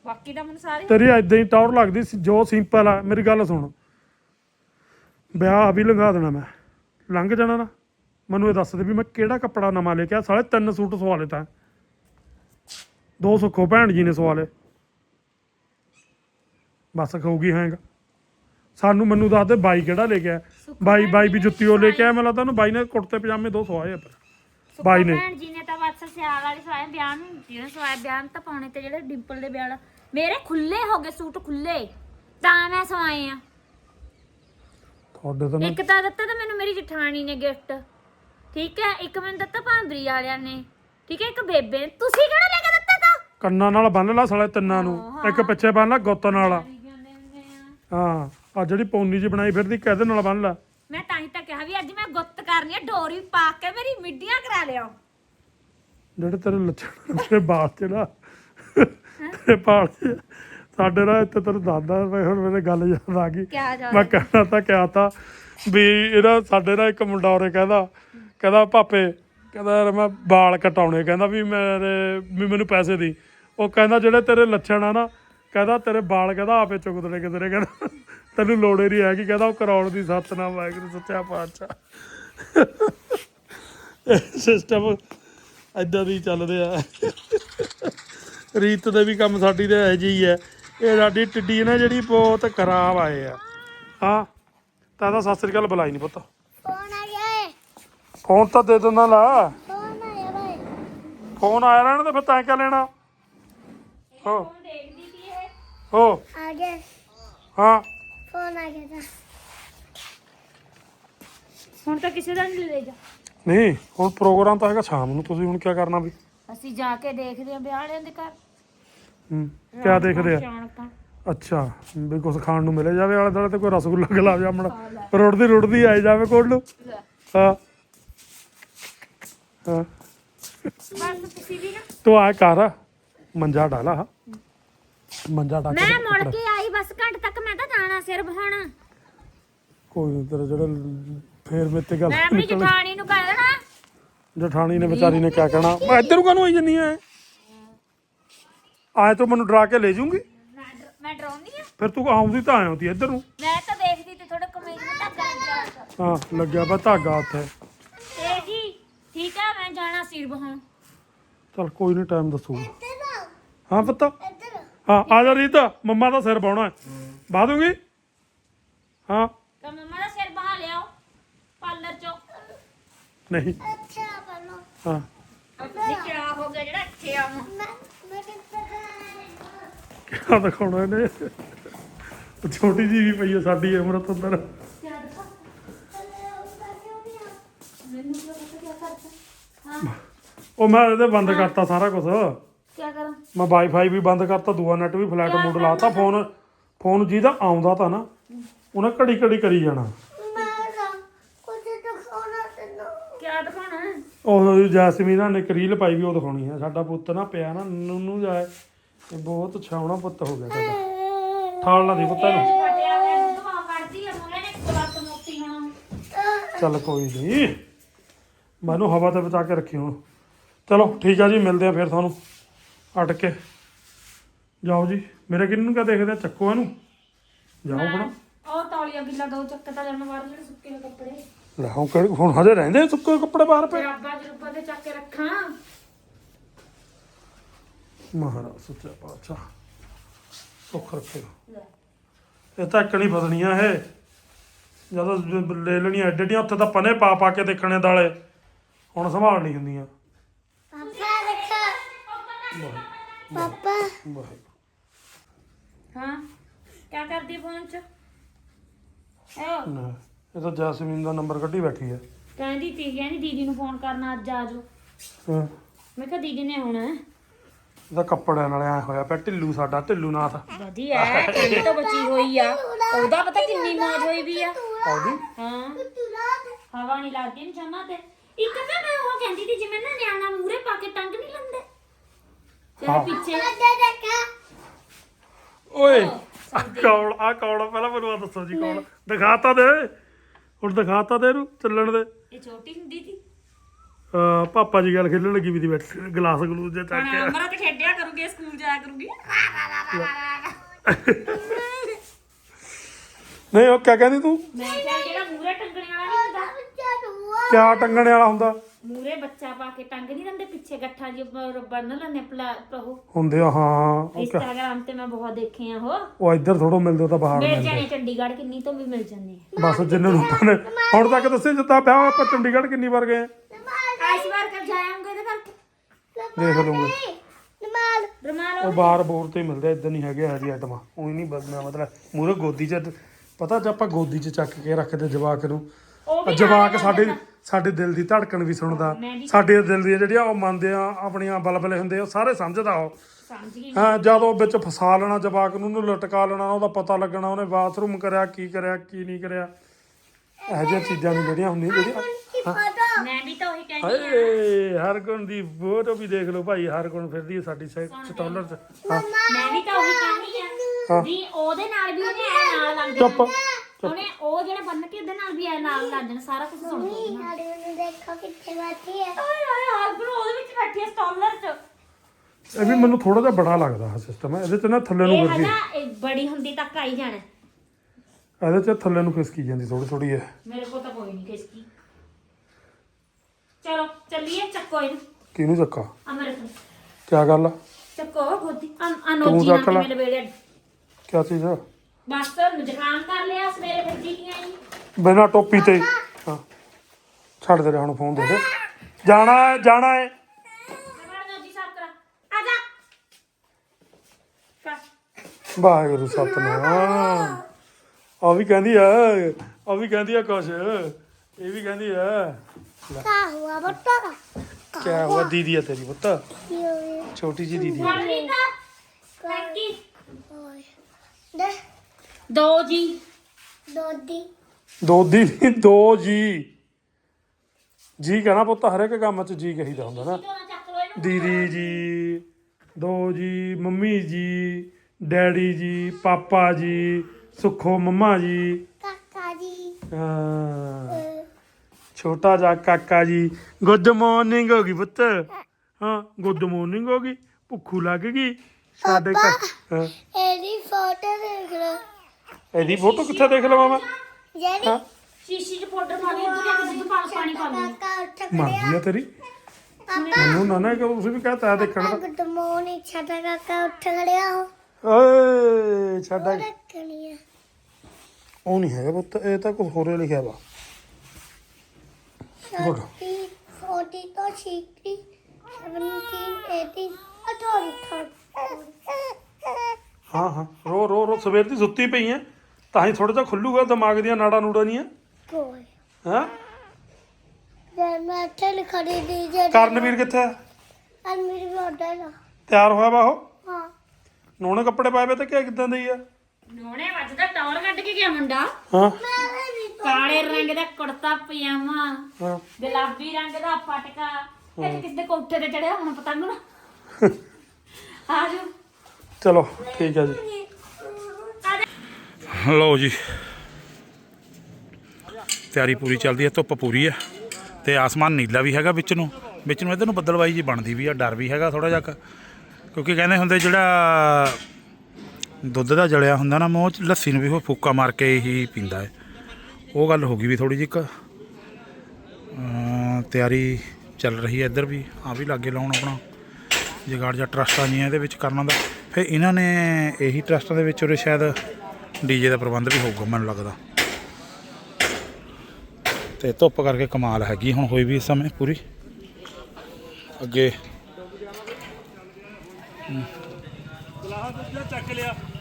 [SPEAKER 2] ਬਾਕੀ ਤਾਂ ਮੈਨੂੰ ਸਾਰੇ
[SPEAKER 1] ਤੇਰੀ ਐਦਾਂ ਹੀ ਟੌਰ ਲੱਗਦੀ ਸੀ ਜੋ ਸਿੰਪਲ ਆ ਮੇਰੀ ਗੱਲ ਸੁਣ। ਵਿਆਹ ਵੀ ਲੰਘਾ ਦੇਣਾ ਮੈਂ। ਲੰਘ ਜਾਣਾ ਨਾ। ਮੈਨੂੰ ਇਹ ਦੱਸ ਦੇ ਵੀ ਮੈਂ ਕਿਹੜਾ ਕੱਪੜਾ ਨਵਾਂ ਲੈ ਕੇ ਆ ਸਾਲੇ ਤਿੰਨ ਸੂਟ ਸਵਾਲੇ ਤਾਂ। ਦੋ ਸੁੱਖੋ ਭੈਣ ਜੀ ਨੇ ਸਵਾਲੇ। ਬਸ ਕਹੂਗੀ ਹੈਂਗਾ। ਸਾਨੂੰ ਮੈਨੂੰ ਦੱਸ ਦੇ ਬਾਈ ਕਿਹੜਾ ਲੈ
[SPEAKER 2] ਸੁੱਖੋ
[SPEAKER 1] ਬਾਈ ਬਾਈ ਵੀ ਜੁੱਤੀ ਉਹ ਲੈ ਕੇ
[SPEAKER 2] ਸਵਾਏ।
[SPEAKER 1] ਆਇਆ ਮੈਨੂੰ ਲੱਗਦਾ ਉਹਨੂੰ ਬਾਈ ਨੇ ਕੁੜਤੇ ਪਜਾਮੇ ਦੋ ਸਵਾਏ ਆ ਪਰ ਬਾਈ ਨੇ।
[SPEAKER 2] ਭੈਣ ਜੀ ਨੇ ਤਾਂ ਬਸ ਸਿਆਲ ਵਾਲੀ ਸਵਾਇਆ ਵਿਆਹ ਨੂੰ ਜਿਹਨੇ ਸਵਾਇਆ ਵਿਆਹ ਨੂੰ ਤਾਂ ਪਾਉਣੇ ਤੇ ਜਿਹੜੇ ਡਿੰਪਲ ਦੇ ਵਾਲਾ। ਮੇਰੇ ਖੁੱਲੇ ਹੋ ਗਏ ਸੂਟ ਖੁੱਲੇ ਤਾਂ ਮੈਂ ਸਵਾਏ ਆ।
[SPEAKER 1] ਤੁਹਾਡੇ ਤਾਂ
[SPEAKER 2] ਇੱਕ ਤਾਂ ਦਿੱਤਾ ਤਾਂ ਮੈਨੂੰ ਮੇਰੀ ਜਠਾਣੀ ਨੇ ਗਿਫਟ। ਠੀਕ ਹੈ ਇੱਕ ਮੈਨੂੰ ਦਿੱਤਾ ਭਾਂਬਰੀ ਵਾਲਿਆਂ ਨੇ। ਠੀਕ ਹੈ ਇੱਕ ਬੇਬੇ। ਤੁਸੀਂ ਕਿਹੜਾ ਲੈ
[SPEAKER 1] ਕੰਨਾਂ ਨਾਲ ਬੰਨ ਲਾ ਸਾਲੇ ਤਿੰਨਾਂ ਨੂੰ। ਇੱਕ ਪਿੱਛੇ ਬੰਨ ਲਾ ਗੁੱਤ ਨਾਲ। ਹਾਂ ਆ ਜਿਹੜੀ ਪੌਨੀ ਜੀ ਬਣਾਈ ਫਿਰਦੀ ਕਿਹਦੇ ਨਾਲ ਬੰਨ ਲਾ?
[SPEAKER 2] ਮੈਂ ਤਾਂ ਹੀ ਤਾਂ ਕਿਹਾ ਵੀ ਅੱਜ ਮੈਂ ਗੁੱਤ ਕਰਨੀ ਆ ਡੋਰੀ ਪਾ ਕੇ ਮੇਰੀ ਮਿੱਡੀਆਂ ਕਰਾ ਲਿਓ
[SPEAKER 1] ਜਿਹੜੇ ਤੇਰੇ ਲੱਛਣ ਤੇਰੇ ਬਾਲ ਨਾ ਤੇਰੇ ਚ। ਸਾਡੇ ਨਾਲ ਇੱਥੇ ਤੈਨੂੰ ਦੱਸਦਾ ਮੈਂ ਹੁਣ ਮੇਰੇ ਗੱਲ ਯਾਦ ਆ ਗਈ। ਮੈਂ ਕਹਿਣਾ ਤਾਂ ਕਿਹਾ ਤਾਂ ਵੀ ਇਹਦਾ ਸਾਡੇ ਨਾਲ ਇੱਕ ਮੁੰਡਾ ਉਰੇ ਕਹਿੰਦਾ ਕਹਿੰਦਾ ਪਾਪੇ ਕਹਿੰਦਾ ਮੈਂ ਵਾਲ ਕਟਾਉਣੇ ਕਹਿੰਦਾ ਵੀ ਮੇਰੇ ਵੀ ਮੈਨੂੰ ਪੈਸੇ ਦੀ। ਉਹ ਕਹਿੰਦਾ ਜਿਹੜੇ ਤੇਰੇ ਲੱਛਣ ਆ ਨਾ ਕਹਿੰਦਾ ਤੇਰੇ ਵਾਲ ਕਹਿੰਦਾ ਆਪੇ ਚੁਗਦਣੇ ਕਿਧਰੇ ਕਹਿੰਦਾ। ਤੈਨੂੰ ਲੋੜੇ ਨਹੀਂ ਹੈਗੀ ਕਹਿੰਦਾ ਉਹ ਕਰਾਉਣ ਦੀ ਸਤਨਾਮ ਵਾਹਿਗੁਰੂ ਸੱਚਾ ਪਾਤਸ਼ਾਹ। ਸਿਸਟਮ ਇਦਾਂ ਦੀ ਚੱਲਦੇ ਆ। ਰੀਤ ਦੇ ਵੀ ਕੰਮ ਸਾਡੀ ਦੇ ਇਹ ਜਿਹੀ ਹੈ ਇਹ ਸਾਡੀ ਟਿੱਡੀ ਨਾ ਜਿਹੜੀ ਬਹੁਤ ਖਰਾਬ ਆਏ ਆ। ਹਾਂ ਤਾਂ ਤਾਂ ਸਤਿ ਸ੍ਰੀ ਅਕਾਲ ਬੁਲਾਈ ਨਹੀਂ ਪੁੱਤ।
[SPEAKER 3] ਫੋਨ ਆ ਗਿਆ
[SPEAKER 1] ਫੋਨ ਤਾਂ ਦੇ ਦਿੰਦਾ ਲਾ।
[SPEAKER 3] ਫੋਨ ਆਇਆ ਬਾਈ
[SPEAKER 1] ਫੋਨ ਆਇਆ ਰਹਿਣ ਤੇ ਫਿਰ ਤੈਂ ਕਿਆ ਲੈਣਾ? ਹੋ।
[SPEAKER 2] ਕੌਣ ਦੇਖਦੀ ਕੀ ਹੈ?
[SPEAKER 1] ਹੋ।
[SPEAKER 3] ਆ ਗਿਆ।
[SPEAKER 1] ਹਾਂ।
[SPEAKER 3] ਫੋਨ ਆ ਗਿਆ ਤਾਂ।
[SPEAKER 2] ਹੁਣ ਤਾਂ ਕਿਸੇ ਦਾ ਨਹੀਂ ਲੈ ਜਾ।
[SPEAKER 1] ਨਹੀਂ ਹੁਣ ਪ੍ਰੋਗਰਾਮ ਤਾਂ ਹੈਗਾ ਸ਼ਾਮ ਨੂੰ। ਤੁਸੀਂ ਹੁਣ ਕੀ ਕਰਨਾ ਵੀ?
[SPEAKER 2] ਅਸੀਂ ਜਾ ਕੇ ਦੇਖਦੇ ਆਂ ਵਿਆਹ ਵਾਲਿਆਂ ਦੇ ਘਰ।
[SPEAKER 1] ਹੂੰ ਕਿਆ ਦੇਖਦੇ ਆ?
[SPEAKER 2] ਰੌਣਕਾਂ
[SPEAKER 1] ਅੱਛਾ ਵੀ ਕੁਝ ਖਾਣ ਨੂੰ ਮਿਲੇ ਜਾਵੇ ਆਲੇ ਦੁਆਲੇ ਤੇ ਕੋਈ ਰਸਗੁੱਲਾ ਗੁਲਾਬ ਜਾਮਣ। ਰੁੜਦੀ ਰੁੜਦੀ ਆਈ ਜਾਵੇ ਕੋਲ ਨੂੰ। ਹਾਂ। ਹਾਂ।
[SPEAKER 2] ਬਸ ਤੁਸੀਂ ਵੀ ਨਾ।
[SPEAKER 1] ਤੂੰ ਆ ਕਰ ਮੰਜਾ ਡਾਲਾ। ਮੰਜਾ ਡਾ ਕੇ
[SPEAKER 2] ਮੈਂ ਮੁੜ ਕੇ ਆਈ ਬਸ ਘੰਟੇ ਤੱਕ ਮੈਂ ਤਾਂ ਜਾਣਾ ਸਿਰ ਬਹਾਣਾ
[SPEAKER 1] ਕੋਈ ਨੀ ਤੇਰੇ ਜਿਹੜੇ ਫੇਰ ਮੇਰੇ ਤੇ ਗੱਲ
[SPEAKER 2] ਮੈਂ ਆਪਣੀ ਜਠਾਣੀ ਨੂੰ ਕਹਿ ਦੇਣਾ।
[SPEAKER 1] ਜਠਾਣੀ ਨੇ ਵਿਚਾਰੀ ਨੇ ਕਿਆ ਕਹਿਣਾ? ਮੈਂ ਇੱਧਰ ਨੂੰ ਕਾਹਨੂੰ ਆਈ ਜੰਨੀ ਐ? ਆਏ ਤੂੰ ਮੈਨੂੰ ਡਰਾ ਕੇ ਲੈ ਜੂੰਗੀ
[SPEAKER 2] ਮੈਂ ਡਰ- ਮੈਂ ਡਰਾਉਂਦੀ ਆ।
[SPEAKER 1] ਫਿਰ ਤੂੰ ਆਉਂਦੀ ਤਾਂ ਆਉਂਦੀ ਇੱਧਰ ਨੂੰ।
[SPEAKER 2] ਮੈਂ ਤਾਂ ਦੇਖਦੀ ਤੇ ਥੋੜਾ ਕਮੇਜ਼ ਨੂੰ ਧੱਕਾ ਲੱਗਿਆ ਹੋਇਆ
[SPEAKER 1] ਹਾਂ ਲੱਗਿਆ ਵਾ ਧਾਗਾ ਉੱਥੇ।
[SPEAKER 2] ਤੇ ਜੀ ਠੀਕ ਆ ਮੈਂ ਜਾਣਾ ਸਿਰ ਬਹਾਉਣ
[SPEAKER 1] ਚਲ ਕੋਈ ਨਹੀਂ ਟਾਈਮ ਦੱਸੂਗਾ।
[SPEAKER 3] ਇੱਧਰ
[SPEAKER 1] ਹਾਂ ਪੁੱਤ। ਹਾਂ ਆ ਜਾ ਰੀਤ ਮੰਮਾ ਦਾ ਸਿਰ ਬਾਉਣਾ ਬਾ ਦੂੰਗੀ? ਹਾਂ। ਨਹੀਂ।
[SPEAKER 3] ਅੱਛਾ ਬਨੋ
[SPEAKER 1] ਹਾਂ।
[SPEAKER 2] ਨਿਕਲਾ ਹੋ ਗਿਆ ਜਿਹੜਾ ਇੱਥੇ ਆ
[SPEAKER 3] ਮੈਂ ਮੈਂ ਕਿੱਥੇ
[SPEAKER 1] ਕਿਆ ਦਿਖਾਉਣਾ ਇਹਨੇ? ਛੋਟੀ ਜੀ ਵੀ ਪਈ ਹੈ ਸਾਡੀ ਉਮਰ ਤੋਂ ਅੰਦਰ। ਉਹ ਮੈਂ ਇਹਦੇ ਬੰਦ ਕਰਤਾ ਸਾਰਾ ਕੁਝ
[SPEAKER 2] ਕਰਾਂ?
[SPEAKER 1] ਮੈਂ ਵਾਈਫਾਈ ਵੀ ਬੰਦ ਕਰਤਾ ਦੂਆ ਨੈਟ ਵੀ ਫਲੈਟ ਮੋਡ ਲਾਤਾ ਫੋਨ ਫੋਨ ਜਿਹਦਾ ਆਉਂਦਾ ਤਾਂ ਨਾ ਉਹਨੇ ਘੜੀ ਘੜੀ ਕਰੀ ਜਾਣਾ।
[SPEAKER 2] ਕੀ ਜੈਸਮੀ ਹੈ?
[SPEAKER 1] ਨੇ ਇੱਕ ਰੀਲ ਪਾਈ ਵੀ ਉਹ ਦਿਖਾਉਣੀ ਹੈ। ਸਾਡਾ ਪੁੱਤ ਨਾ ਪਿਆ ਨਾ ਨੂਨੂ ਜਾਏ ਇਹ ਬਹੁਤ ਛਾਉਣਾ ਪੁੱਤ ਹੋ ਗਿਆ ਸਾਡਾ। ਠਾਲ ਨਾ ਦੇ ਪੁੱਤਾਂ ਨੂੰ ਚੱਲ ਕੋਈ ਨਹੀਂ। ਮੈਨੂੰ ਹਵਾ ਤੇ ਬਚਾ ਕੇ ਰੱਖਿਓ। ਚਲੋ ਠੀਕ ਆ ਜੀ ਮਿਲਦੇ ਆ ਫਿਰ ਤੁਹਾਨੂੰ। ਅਟ ਕੇ। ਜਾਓ ਜੀ ਮੇਰੇ ਕਿੰਨੂੰ ਕਾ ਦੇਖਦੇ ਚੱਕੋ ਇਹਨੂੰ। ਜਾਓ ਬਣਾ
[SPEAKER 2] ਉਹ ਤੌਲੀਆ ਗਿੱਲਾ ਦੋ ਚੱਕ ਤਾਂ ਲੈਣ ਬਾਹਰ ਜਿਹੜੇ ਸੁੱਕੇ ਨੇ ਕੱਪੜੇ।
[SPEAKER 1] ਲਹਾਉ ਕਿਹੜੇ ਹੁਣ ਹਜੇ ਰਹਿੰਦੇ ਸੁੱਕੇ ਕੱਪੜੇ ਬਾਹਰ ਪਏ।
[SPEAKER 2] ਜਰਾਬਾਂ ਜਰੂਬਾਂ ਦੇ ਚੱਕ ਕੇ ਰੱਖਾਂ।
[SPEAKER 1] ਮਹਾਰਾਜ ਸੱਚਾ ਪਾਤਸ਼ਾਹ। ਸੁੱਖ
[SPEAKER 2] ਰੱਖੇਗਾ
[SPEAKER 1] ਇਹ ਤਾਂ ਇੱਕ ਨਹੀਂ ਫਸਣੀਆਂ ਇਹ। ਜਦੋਂ ਲੈ ਲੈਣੀਆਂ ਐਡੇ ਐਡੇ ਉੱਥੇ ਤਾਂ ਪਨੇ ਪਾ ਪਾ ਕੇ ਦੇਖਣੇ ਦਾਲੇ। ਹੁਣ ਸੰਭਾਲ ਨਹੀਂ ਹੁੰਦੀਆਂ।
[SPEAKER 3] ਪਾਪਾ।
[SPEAKER 1] ਵਾਹਿਗੁਰੂ
[SPEAKER 2] ਹਾਂ ਕੀ ਕਰਦੀ ਫੋਨ 'ਚ? ਓ
[SPEAKER 1] ਨਾ ਇਹ ਤਾਂ ਜੈਸਮੀਨ ਦਾ ਨੰਬਰ ਕੱਢੀ ਬੈਠੀ ਹੈ
[SPEAKER 2] ਕਹਿੰਦੀ ਤੀ ਕਹਿੰਦੀ ਦੀਦੀ ਨੂੰ ਫੋਨ ਕਰਨਾ ਅੱਜ ਆ ਜਾਓ।
[SPEAKER 1] ਹਾਂ।
[SPEAKER 2] ਮੈਂ ਕਿਹਾ ਦੀਦੀ ਨੇ ਆਉਣਾ ਹੈ।
[SPEAKER 1] ਇਹਦਾ ਕੱਪੜਿਆਂ ਨਾਲ ਐ ਹੋਇਆ ਪਿਆ ਢਿੱਲੂ ਸਾਡਾ ਢਿੱਲੂ ਨਾਥ।
[SPEAKER 2] ਵਧੀਆ ਹੈ, ਕਹਿੰਦੀ ਤਾਂ ਬਚੀ ਹੋਈ ਆ। ਉਹਦਾ ਪਤਾ ਕਿੰਨੀ ਮੌਜ ਹੋਈ ਵੀ ਆ।
[SPEAKER 1] ਆਉਦੀ
[SPEAKER 2] ਹਾਂ। ਹਵਾ ਨਹੀਂ ਲੱਗਦੀ ਨਿਸ਼ਾਨਾ ਤੇ। ਇੱਕ ਨਾ ਮੈਂ ਉਹ ਕਹਿੰਦੀ ਸੀ ਜਿਵੇਂ ਨਾ ਨਿਆਣਾ ਮੂਰੇ ਪਾ ਕੇ ਟੰਗ ਨਹੀਂ ਲੰਦੇ
[SPEAKER 1] ਓਏ ਆਹ ਕੌਣ ਆ ਕੌਣ ਪਹਿਲਾਂ ਮੈਨੂੰ ਆ ਦੱਸੋ ਜੀ ਕੌਣ ਦਿਖਾਤਾ ਦੇ। ਹੁਣ ਦਿਖਾਤਾ ਦੇ ਇਹਨੂੰ ਚੱਲਣ ਦੇ। ਪਾਪਾ ਜੀ ਗੱਲ ਖੇਡਣ ਲੱਗੀ ਵੀ ਦੀ ਬੈਠ ਗਲਾਸ ਗਲੂਸ ਜਿਹਾ ਚੱਕ ਕੇ।
[SPEAKER 2] ਸਕੂਲ ਜਾਇਆ ਕਰੂਗੀ।
[SPEAKER 1] ਨਹੀਂ ਉਹ ਕਹਿੰਦੀ ਤੂੰ?
[SPEAKER 2] ਮੈਂ ਜਿਹੜਾ ਮੂਹਰੇ ਟੰਗਣੇ ਵਾਲਾ
[SPEAKER 1] ਕਿਆ ਟੰਗਣ ਵਾਲਾ ਹੁੰਦਾ?
[SPEAKER 2] ਮੂਰੇ ਬੱਚਾ ਪਾ ਕੇ ਟੰਗ ਨਹੀਂ ਦਿੰਦੇ ਪਿੱਛੇ ਗੱਠਾ ਜੀ ਬੰਨ ਲੈਂਦੇ ਪਲਾ ਉਹ
[SPEAKER 1] ਹੁੰਦੇ ਆ ਹਾਂ
[SPEAKER 2] ਇੰਸਟਾਗ੍ਰਾਮ ਤੇ ਮੈਂ ਬਹੁਤ ਦੇਖੇ ਆ ਉਹ।
[SPEAKER 1] ਉਹ ਇੱਧਰ ਥੋੜੋ ਮਿਲਦੇ ਤਾਂ ਬਾਹਰ
[SPEAKER 2] ਮਿਲ
[SPEAKER 1] ਮਿਲਦੇ।
[SPEAKER 2] ਜਾਣੇ ਚੰਡੀਗੜ੍ਹ ਕਿੰਨੀ ਤੋਂ ਵੀ ਮਿਲ ਜਾਂਦੇ
[SPEAKER 1] ਬਸ ਜਿੰਨੇ ਲੋਕਾਂ ਨੇ। ਹੁਣ ਤੱਕ ਦੱਸੇ ਜਿੱਦਾਂ ਪਿਆ ਆਪਾਂ ਚੰਡੀਗੜ੍ਹ ਕਿੰਨੀ ਵਾਰ ਗਏ ਆ?
[SPEAKER 2] ਵਾਰ ਕਰ ਜਾਵਾਂਗੇ ਇਹਦੇ ਕਰਕੇ
[SPEAKER 1] ਦੇਖ
[SPEAKER 2] ਲਵਾਂਗੇ
[SPEAKER 1] ਉਹ ਬਾਹਰ ਬੋਰ ਤੇ ਹੀ ਇਦਾਂ ਨਹੀਂ ਹੈਗੇ ਹਰੀ ਆਟਮਾ ਉਹੀ ਨਹੀਂ ਬਦਨਾ ਮਤਲਬ ਮੂਰੇ ਗੋਦੀ ਚ ਪਤਾ ਜੇ ਆਪਾਂ ਗੋਦੀ ਚ ਚੱਕ ਕੇ ਰੱਖਦੇ ਜਵਾਕ ਨੂੰ? ਜਵਾਕ ਸਾਡੇ ਸਾਡੇ ਦਿਲ ਦੀ ਧੜਕਣ ਵੀ ਸੁਣਦਾ। ਸਾਡੇ ਦਿਲ ਦੀਆਂ ਜਿਹੜੀਆਂ ਉਹ ਮੰਨਦੇ ਆ ਆਪਣੀਆਂ ਬਲਬਲੇ ਹੁੰਦੇ ਆ, ਉਹ ਸਾਰੇ ਸਮਝਦਾ ਉਹ। ਹਾਂ ਜਦੋਂ ਵਿੱਚ ਫਸਾ ਲੈਣਾ ਜਵਾਕ ਨੂੰ ਉਹਨੂੰ ਲਟਕਾ ਲੈਣਾ ਉਹਦਾ ਪਤਾ ਲੱਗਣਾ ਉਹਨੇ ਬਾਥਰੂਮ ਕਰਿਆ ਕੀ ਕਰਿਆ ਕੀ ਨਹੀਂ ਕਰਿਆ। ਇਹੋ ਜਿਹੀਆਂ ਚੀਜ਼ਾਂ ਨੇ ਜਿਹੜੀਆਂ ਹੁੰਦੀਆਂ ਜਿਹੜੀਆਂ
[SPEAKER 3] की फोटो
[SPEAKER 2] ਮੈਂ ਵੀ ਤਾਂ ਉਹੀ ਕਹਿੰਦੀ ਆ
[SPEAKER 1] ਹਾਏ ਹਰ ਗੁਣ ਦੀ ਫੋਟੋ ਵੀ ਦੇਖ ਲਓ ਭਾਈ ਹਰ ਗੁਣ ਫਿਰਦੀ ਹੈ ਸਾਡੀ ਸਟਾਲਰ ਚ ਹਾਂ
[SPEAKER 2] ਮੈਂ ਵੀ ਤਾਂ ਉਹੀ ਕਹਿੰਦੀ ਆ ਵੀ ਉਹਦੇ ਨਾਲ ਵੀ ਉਹਨੇ ਐ ਨਾਲ ਲੱਗ
[SPEAKER 1] ਚੁੱਪ
[SPEAKER 2] ਜਾਣਾ ਉਹਨੇ ਉਹ ਜਿਹੜਾ ਬੰਨ ਕੇ ਉਹਦੇ ਨਾਲ ਵੀ ਐ ਨਾਲ ਲੱਗ ਜਾਣਾ ਸਾਰਾ ਕੁਝ ਸੁਣ ਲਓ ਉਹਦੇ ਨਾਲ।
[SPEAKER 3] अरे उन्हें देखो कितने बैठी है
[SPEAKER 2] ਓਏ ਓਏ ਹਸਬੰਡ ਉਹਦੇ ਵਿੱਚ ਬੈਠੀ ਆ ਸਟਾਲਰ ਚ
[SPEAKER 1] ਇਹ ਵੀ ਮੈਨੂੰ ਥੋੜਾ ਜਿਹਾ ਬੜਾ ਲੱਗਦਾ ਹੈ ਸਿਸਟਮ ਇਹਦੇ ਚ ਨਾ ਥੱਲੇ ਨੂੰ
[SPEAKER 2] ਇਹ
[SPEAKER 1] ਫਿਰਦੀ
[SPEAKER 2] ਹਜਾ ਇਹ ਬੜੀ ਹੁੰਦੀ ਤੱਕ ਆਈ ਜਾਣਾ
[SPEAKER 1] ਇਹਦੇ ਚ ਥੱਲੇ ਨੂੰ ਖਿਸਕੀ ਜਾਂਦੀ ਥੋੜੀ ਥੋੜੀ ਹੈ
[SPEAKER 2] ਮੇਰੇ ਕੋਲ ਤਾਂ ਕੋਈ ਨਹੀਂ ਕਿਸਕੀ ਚਲੋ ਚੱਲੀਏ ਚੱਕੋ ਇਹਨੂੰ।
[SPEAKER 1] ਕਿਹਨੂੰ ਚੱਕਾ?
[SPEAKER 2] ਅਮਰ ਤੋਂ
[SPEAKER 1] ਕਿਆ ਗੱਲ ਆ?
[SPEAKER 2] ਚੱਕੋ ਗੋਦੀ ਅਨੋਜੀ
[SPEAKER 1] ਚੱਕ
[SPEAKER 2] ਨਾਲ
[SPEAKER 1] ਲਾ।
[SPEAKER 2] ਕਿਵੇਂ ਲਵੇੜੇ
[SPEAKER 1] ਕਿਆ ਚੀਜ਼ ਆ?
[SPEAKER 2] ਬਸ ਜ਼ੁਕਾਮ ਕਰ ਲਿਆ ਸਵੇਰੇ ਫਿਰ ਜੀਆਂ ਹੀ
[SPEAKER 1] ਬਿਨਾ ਟੋਪੀ ਤੇ। ਹਾਂ। ਛੱਡ ਦੇ ਹੁਣ ਫੋਨ ਦੇ ਦੇ। ਜਾਣਾ ਹੈ ਜਾਣਾ ਹੈ।
[SPEAKER 2] ਨੋਜੀ ਸਾਫ਼ ਕਰਾ। ਆ ਜਾ। ਕਰ
[SPEAKER 1] ਵਾਹਿਗੁਰੂ ਸਤਨਾਮ। ਆ ਵੀ ਕਹਿੰਦੀ ਆ ਆ ਵੀ ਕਹਿੰਦੀ ਆ ਕੁਛ। ਇਹ ਵੀ ਕਹਿੰਦੀ ਆ
[SPEAKER 3] ਕਾ ਹੁਆ ਬੱਟਾ
[SPEAKER 1] ਕੀ ਹੁਆ ਦੀਦੀ ਤੇਰੀ ਛੋਟੀ ਜੀ ਦੀਦੀ ਆ।
[SPEAKER 3] ਓਏ
[SPEAKER 2] ਦੋ ਜੀ
[SPEAKER 1] ਦੋ ਦੀਦੀ ਦੋ ਜੀ ਜੀ ਕਹਣਾ ਪੁੱਤ ਹਰ ਇੱਕ ਕੰਮ 'ਚ ਜੀ ਕਹੀਦਾ ਹੁੰਦਾ ਨਾ ਦੀਦੀ ਜੀ ਦੋ ਜੀ ਮੰਮੀ ਜੀ ਡੈਡੀ ਜੀ ਪਾਪਾ ਜੀ ਸੁਖੋ ਮੰਮਾ ਜੀ ਕਾਕਾ ਜੀ ਹਾਂ
[SPEAKER 2] छोटा जा
[SPEAKER 3] काका
[SPEAKER 1] जी।
[SPEAKER 3] गुड मॉर्निंग होगी पुत हाँ
[SPEAKER 1] गुड मॉर्निंग
[SPEAKER 3] होगी। भुखू
[SPEAKER 1] लग गई एदी फ़ोटो देख लो। मामा? छा कुछ हो लिखा वा।
[SPEAKER 4] Good.
[SPEAKER 3] 30 40 ਤੋਂ 60 17 18 18
[SPEAKER 4] ਹਾਂ ਹਾਂ। ਰੋ ਰੋ ਰੋ। ਸਵੇਰ ਦੀ ਸੁੱਤੀ ਪਈ ਐ। ਤਾਂ ਹੀ ਥੋੜਾ ਜਿਹਾ ਖੁੱਲੂਗਾ ਦਿਮਾਗ ਦੀਆਂ ਨਾੜਾਂ ਨੂੜਾਂ ਨਹੀਂ
[SPEAKER 3] ਕੋਈ।
[SPEAKER 4] ਹਾਂ?
[SPEAKER 3] ਜਦ ਮੈਂ ਇੱਥੇ ਖੜੀ ਦੀ ਜੇ
[SPEAKER 4] ਕਰਨਵੀਰ ਕਿੱਥੇ ਆ
[SPEAKER 3] ਅੱਜ ਮੇਰੀ ਬੋਟਲ ਨਾ
[SPEAKER 4] ਤਿਆਰ ਹੋਇਆ ਵਾ ਉਹ?
[SPEAKER 3] ਹਾਂ।
[SPEAKER 4] ਨੋਣੇ ਕੱਪੜੇ ਪਾਏ ਵੇ ਤੇ ਕਿਆ ਕਿਦਾਂ ਦੀ ਆ?
[SPEAKER 2] ਨੋਣੇ ਵੱਜਦਾ ਟੌਰ ਕੱਢ ਕੇ ਗਿਆ ਮੁੰਡਾ।
[SPEAKER 4] ਹਾਂ।
[SPEAKER 3] ਮੈਂ
[SPEAKER 2] ਕਾਲੇ ਰੰਗ ਦਾ ਕੁੜਤਾ ਪਜਾਮਾ
[SPEAKER 4] ਹਾਂ।
[SPEAKER 2] ਗੁਲਾਬੀ ਰੰਗ ਦਾ ਫਟਕਾ। ਇਹ ਕਿਸ ਦੇ ਕੋਠੇ ਤੇ ਚੜਿਆ ਹੁਣ ਪਤੰਗ ਨਾ ਆਜੋ
[SPEAKER 4] ਚਲੋ ਠੀਕ ਆ ਜੀ। ਲਓ ਜੀ। ਤਿਆਰੀ ਪੂਰੀ ਚੱਲਦੀ ਹੈ ਧੁੱਪ ਪੂਰੀ ਹੈ ਤੇ ਆਸਮਾਨ ਨੀਲਾ ਵੀ ਹੈਗਾ ਵਿੱਚ ਨੂੰ। ਵਿੱਚ ਨੂੰ ਇਧਰ ਨੂੰ ਬੱਦਲਵਾਈ ਜੀ ਬਣਦੀ ਵੀ ਆ ਡਰ ਵੀ ਹੈਗਾ ਥੋੜਾ ਜਿਹਾ। ਕਿਉਂਕਿ ਕਹਿੰਦੇ ਹੁੰਦੇ ਜਿਹੜਾ ਦੁੱਧ ਦਾ ਜਲਿਆ ਹੁੰਦਾ ਨਾ ਮੂੰਹ ਚ ਲੱਸੀ ਨੂੰ ਵੀ ਉਹ ਫੂਕਾ ਮਾਰ ਕੇ ਹੀ ਪੀਂਦਾ ਹੈ। ਉਹ ਗੱਲ ਹੋ ਗਈ ਵੀ ਥੋੜੀ ਜਿਹੀ ਇੱਕ। ਤਿਆਰੀ ਚੱਲ ਰਹੀ ਹੈ ਇੱਧਰ ਵੀ ਆ ਵੀ ਲਾਗੇ ਲਾਉਣ ਆਪਣਾ। ਜਗਾੜ ਜਾਂ ਟਰਸਟਾਂ ਜੀਆਂ ਇਹਦੇ ਵਿੱਚ ਕਰਨਾ ਦਾ ਫਿਰ ਇਹਨਾਂ ਨੇ ਇਹੀ ਟਰਸਟਾਂ ਦੇ ਵਿੱਚ ਉਰੇ ਸ਼ਾਇਦ ਡੀਜੇ ਦਾ ਪ੍ਰਬੰਧ ਵੀ ਹੋਊਗਾ ਮੈਨੂੰ ਲੱਗਦਾ। ਤੇ ਧੁੱਪ ਕਰਕੇ ਕਮਾਲ ਹੈਗੀ ਹੁਣ ਹੋਈ ਵੀ ਇਸ ਸਮੇਂ ਪੂਰੀ। ਅੱਗੇ।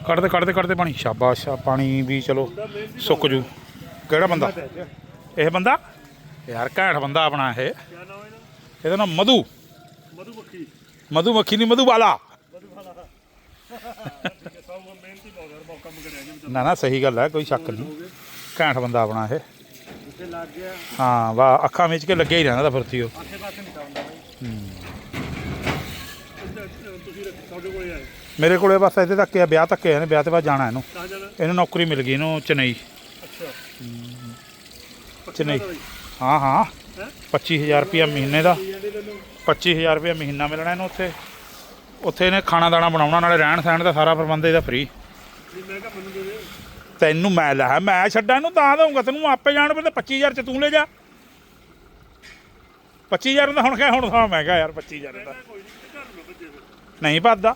[SPEAKER 4] ਕੱਢਦੇ ਕੱਢਦੇ ਕੱਢਦੇ ਪਾਣੀ। ਸ਼ਾਬਾਸ਼ ਆ ਪਾਣੀ ਵੀ ਚਲੋ ਸੁੱਕ ਜੂ। ਕਿਹੜਾ ਬੰਦਾ? ਇਹ ਬੰਦਾ? ਯਾਰ ਘੈਂਟ ਬੰਦਾ ਆਪਣਾ ਇਹ। ਇਹਦਾ ਨਾਮ ਮਧੂ। ਮਧੂ ਮੱਖੀ ਨਹੀਂ ਮਧੂ ਬਾਲਾ ਨਾ ਨਾ ਸਹੀ ਗੱਲ ਹੈ ਕੋਈ ਸ਼ੱਕ ਨਹੀਂ। ਘੈਂਟ ਬੰਦਾ ਆਪਣਾ ਇਹ। ਹਾਂ ਵਾਹ ਅੱਖਾਂ ਵਿੱਚ ਕੇ ਲੱਗਿਆ ਹੀ ਰਹਿੰਦਾ ਤਾਂ ਫੁਰਤੀ ਉਹ। ਮੇਰੇ ਕੋਲੇ ਬਸ ਇਹਦੇ ਤੱਕ ਆ ਵਿਆਹ ਤੱਕ ਆ ਨੇ ਵਿਆਹ ਤੇ ਬਾਅਦ ਜਾਣਾ ਇਹਨੂੰ। ਇਹਨੂੰ ਨੌਕਰੀ ਮਿਲ ਗਈ ਇਹਨੂੰ ਚੇਨਈ। ਚੇਨਈ ਹਾਂ ਹਾਂ। 25000 ਰੁਪਇਆ ਮਹੀਨੇ ਦਾ। 25000 ਰੁਪਇਆ ਮਹੀਨਾ ਮਿਲਣਾ ਇਹਨੂੰ ਉੱਥੇ। ਉੱਥੇ ਇਹਨੇ ਖਾਣਾ ਦਾਣਾ ਬਣਾਉਣਾ ਨਾਲੇ ਰਹਿਣ ਸਹਿਣ ਦਾ ਸਾਰਾ ਪ੍ਰਬੰਧ ਇਹਦਾ ਫ੍ਰੀ ਤੈਨੂੰ ਮੈਂ ਲੈ ਮੈਂ ਛੱਡਾਂ ਇਹਨੂੰ ਤਾਂ ਦਊਂਗਾ। ਤੈਨੂੰ ਆਪੇ ਜਾਣ ਪਏ 25000 ਚ ਤੂੰ ਲੈ ਜਾ। 25000 ਦਾ ਹੁਣ ਕਿਆ ਹੁਣ ਤਾਂ ਮੈਂ ਕਿਹਾ ਯਾਰ 25000 ਦਾ। ਨਹੀਂ ਭੱਜਦਾ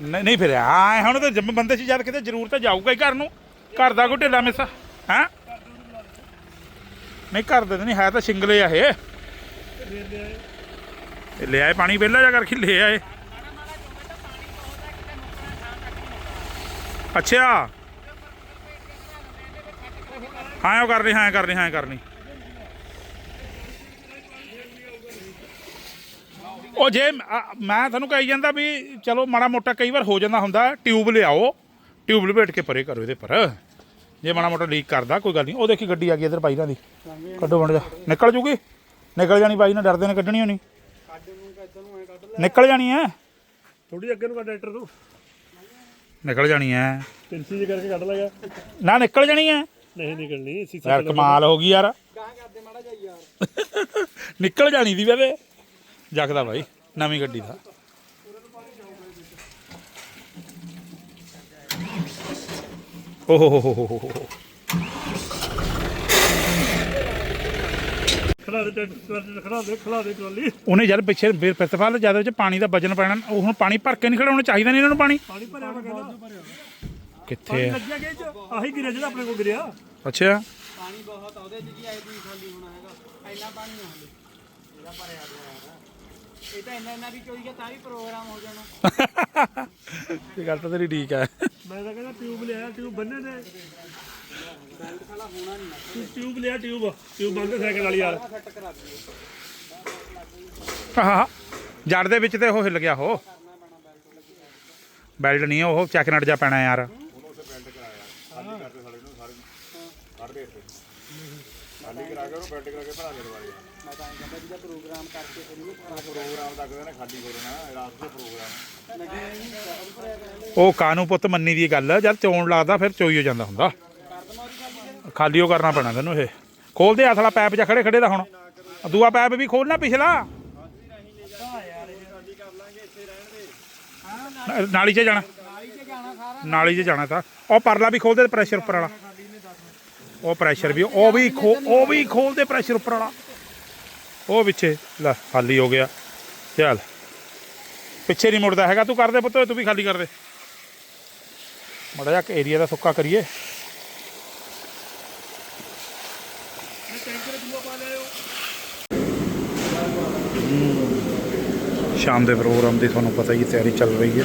[SPEAKER 4] ਨਹੀਂ ਨਹੀਂ ਫਿਰ ਆ ਹੁਣ ਤਾਂ ਜੰਮ ਬੰਦੇ ਚ ਜਦ ਕਿਤੇ ਜ਼ਰੂਰ ਤਾਂ ਜਾਊਗਾ ਹੀ ਘਰ ਨੂੰ। ਘਰ ਦਾ ਕੋਈ ਢਿੱਲਾ ਮਿੱਸਾ। ਹੈ? ਨਹੀਂ, ਘਰ ਦੇ ਤਾਂ ਨਹੀਂ, ਹੈ ਤਾਂ ਸਿੰਗਲੇ ਆ ਇਹ। ਇਹ ਲੈ ਆਏ ਪਾਣੀ ਪਹਿਲਾਂ ਜਾ ਕਰਕੇ ਲੈ ਆਏ। ਅੱਛਾ। ਹਾਂ, ਉਹ ਕਰ ਰਹੀ ਹਾਂ ਕਰ ਰਹੀ ਹਾਂ ਕਰ ਰਹੀ ਉਹ ਜੇ ਮੈਂ ਤੁਹਾਨੂੰ ਕਹੀ ਜਾਂਦਾ ਵੀ ਚਲੋ ਮਾੜਾ ਮੋਟਾ ਕਈ ਵਾਰ ਹੋ ਜਾਂਦਾ ਹੁੰਦਾ, ਟਿਊਬ ਲਿਆਓ, ਟਿਊਬ ਲਪੇਟ ਕੇ ਪਰੇ ਕਰੋ ਇਹਦੇ ਪਰ। ਜੇ ਮਾੜਾ ਮੋਟਾ ਲੀਕ ਕਰਦਾ ਕੋਈ ਗੱਲ ਨਹੀਂ। ਉਹ ਦੇਖੀ ਗੱਡੀ ਆ ਗਈ ਇਧਰ ਬਾਈਰਾਂ ਦੀ। ਕੱਢੋ ਬਣ ਜਾ। ਨਿਕਲ ਜੂਗੀ? ਨਿਕਲ ਜਾਣੀ ਬਾਈ ਨਾ ਡਰਦੇ ਨੇ ਕੱਢਣੀ ਹੋਣੀ। ਨਿਕਲ ਜਾਣੀ ਐ।
[SPEAKER 5] ਥੋੜੀ ਅੱਗੇ ਨੂੰ ਕੰਡਕਟਰ ਤੂੰ
[SPEAKER 4] ਨਿਕਲ ਜਾਣੀ ਐ।
[SPEAKER 5] ਤਿੰਸੀ ਜੀ ਕਰਕੇ ਕੱਢ ਲਗਾ
[SPEAKER 4] ਨਾ ਨਿਕਲ ਜਾਣੀ ਐ।
[SPEAKER 5] ਨਹੀਂ ਨਿਕਲਣੀ। ਸੀਸਾ
[SPEAKER 4] ਯਾਰ ਕਮਾਲ ਹੋ ਗਈ ਯਾਰ। ਨਿਕਲ ਜਾਣੀ ਦੀ ਵੇ ਜਗਦਾ ਬਾਈ ਨਵੀਂ ਗੱਡੀ ਦਾ। ਓ ਹੋ ਹੋ ਹੋ ਹੋ ਹੋ ਹੋ
[SPEAKER 5] ਖੜਾ ਦੇ ਟਰੈਕਟਰ ਖੜਾ ਦੇ ਖੜਾ ਦੇ ਟਰਾਲੀ
[SPEAKER 4] ਉਹਨੇ ਯਾਰ ਪਿੱਛੇ ਫਿਰ ਪ੍ਰਤੀਫਲ ਜ਼ਿਆਦਾ ਵਿੱਚ ਪਾਣੀ ਦਾ ਵਜਨ ਪੈਣਾ। ਉਹ ਹੁਣ ਪਾਣੀ ਭਰ ਕੇ ਨਹੀਂ ਖੜਾਉਣਾ ਚਾਹੀਦਾ ਨਹੀਂ ਇਹਨਾਂ ਨੂੰ ਪਾਣੀ।
[SPEAKER 5] ਪਾਣੀ ਭਰਿਆ ਵਾ ਕਹਿੰਦਾ।
[SPEAKER 4] ਕਿੱਥੇ ਆ?
[SPEAKER 5] ਲੱਗਿਆ ਕਿ ਆਹੀ ਗਿਰਿਆ ਜਿਹੜਾ ਆਪਣੇ ਕੋਲ ਗਿਰਿਆ।
[SPEAKER 4] ਅੱਛਾ।
[SPEAKER 6] ਪਾਣੀ ਬਹੁਤ ਆ ਉਹਦੇ ਚ ਜੀ ਐਦੀ ਖਾਲੀ ਹੋਣਾ ਹੈਗਾ। ਇੰਨਾ ਪਾਣੀ ਆ ਹਲੇ। ਇਹਦਾ ਭਰਿਆ ਪਿਆ ਹੈਗਾ। ਇਹ ਤਾਂ ਇੰਨਾ ਇੰਨਾ ਵੀ ਚੋਈ ਗਿਆ ਤਾਂ ਵੀ ਪ੍ਰੋਗਰਾਮ ਹੋ ਜਾਣਾ।
[SPEAKER 4] ਇਹ ਗੱਲ ਤਾਂ ਤੇਰੀ ਠੀਕ ਹੈ
[SPEAKER 5] ਮੈਂ ਤਾਂ ਕਹਿੰਦਾ ਟਿਊਬ ਲਿਆ ਟਿਊਬ ਬੰਨੇ ਨੇ ਤੂੰ ਟਿਊਬ ਲਿਆ ਟਿਊਬ ਟਿਊਬ ਬੰਦ ਸਾਈਕਲ ਵਾਲੀ ਯਾਰ।
[SPEAKER 4] ਹਾਂ ਜੜ ਦੇ ਵਿੱਚ ਤੇ ਉਹ ਹਿੱਲ ਗਿਆ ਉਹ। ਬੈਲਟ ਨਹੀਂ ਉਹ ਚੈੱਕ ਨਟ ਜਾ ਪੈਣਾ ਯਾਰ।
[SPEAKER 6] ਮੈਂ ਤਾਂ ਇਹ ਕਹਿੰਦਾ ਜਿਹਦਾ ਪ੍ਰੋਗਰਾਮ ਕਰਕੇ ਫਿਰ ਇਹਨੂੰ ਪ੍ਰੋਗਰਾਮ ਤੱਕ ਦਾ ਖਾਲੀ ਹੋ ਜਾਣਾ ਰਾਤ ਦੇ ਪ੍ਰੋਗਰਾਮ। ਨਹੀਂ
[SPEAKER 4] ਉਹ ਕਾਨੂੰ ਪੁੱਤ ਮੰਨੀ ਦੀ ਗੱਲ ਜਦ ਚੋਣ ਲੱਗਦਾ ਫਿਰ ਚੋਈ ਹੋ ਜਾਂਦਾ ਹੁੰਦਾ। ਖਾਲੀ ਉਹ ਕਰਨਾ ਪੈਣਾ ਤੈਨੂੰ ਇਹ। ਖੋਲਦੇ ਹੱਥ ਵਾਲਾ ਪੈਪ ਜਾਂ ਖੜੇ ਖੜੇ ਦਾ ਹੁਣ। ਦੂਆ ਪੈਪ ਵੀ ਖੋਲਣਾ ਪਿਛਲਾ। ਨਾ- ਨਾਲੀ 'ਚ ਜਾਣਾ। ਨਾਲੀ 'ਚ ਜਾਣਾ ਤਾਂ। ਉਹ ਪਰਲਾ ਵੀ ਖੋਲਦੇ ਪ੍ਰੈਸ਼ਰ ਉੱਪਰ ਵਾਲਾ। ਉਹ ਪ੍ਰੈਸ਼ਰ ਵੀ ਉਹ ਵੀ ਖੋ ਉਹ ਵੀ ਖੋਲਦੇ ਪ੍ਰੈਸ਼ਰ ਉੱਪਰ ਵਾਲਾ। ਉਹ ਪਿੱਛੇ, ਲੈ, ਖਾਲੀ ਹੋ ਗਿਆ। ਚੱਲ। ਪਿੱਛੇ ਨਹੀਂ ਮੁੜਦਾ ਹੈਗਾ ਤੂੰ ਕਰਦੇ ਪੁੱਤ, ਤੂੰ ਵੀ ਖਾਲੀ ਕਰਦੇ ਦੇ। ਮੜਾ ਜਾ ਏਰੀਆ ਦਾ ਸੁੱਕਾ ਕਰੀਏ। ਸ਼ਾਮ ਦੇ ਪ੍ਰੋਗਰਾਮ ਦੀ ਤੁਹਾਨੂੰ ਪਤਾ ਹੀ, ਤਿਆਰੀ ਚੱਲ ਰਹੀ ਹੈ।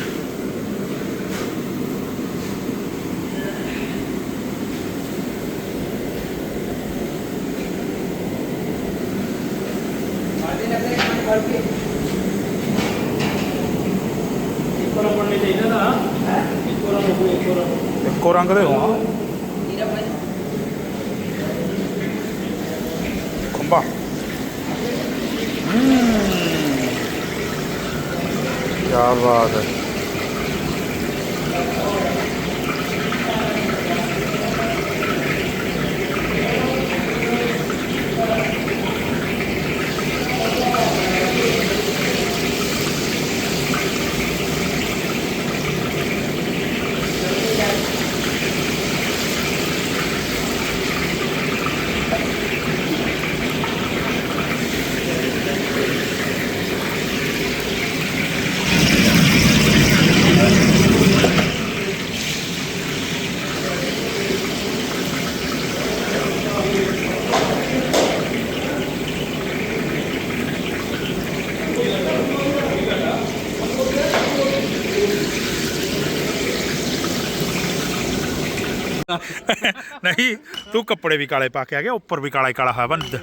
[SPEAKER 4] ਨਹੀਂ ਤੂੰ ਕੱਪੜੇ ਵੀ ਕਾਲੇ ਪਾ ਕੇ ਆ ਗਿਆ ਉੱਪਰ ਵੀ ਕਾਲਾ ਹੀ ਕਾਲਾ ਹੋਇਆ ਬੰਦ।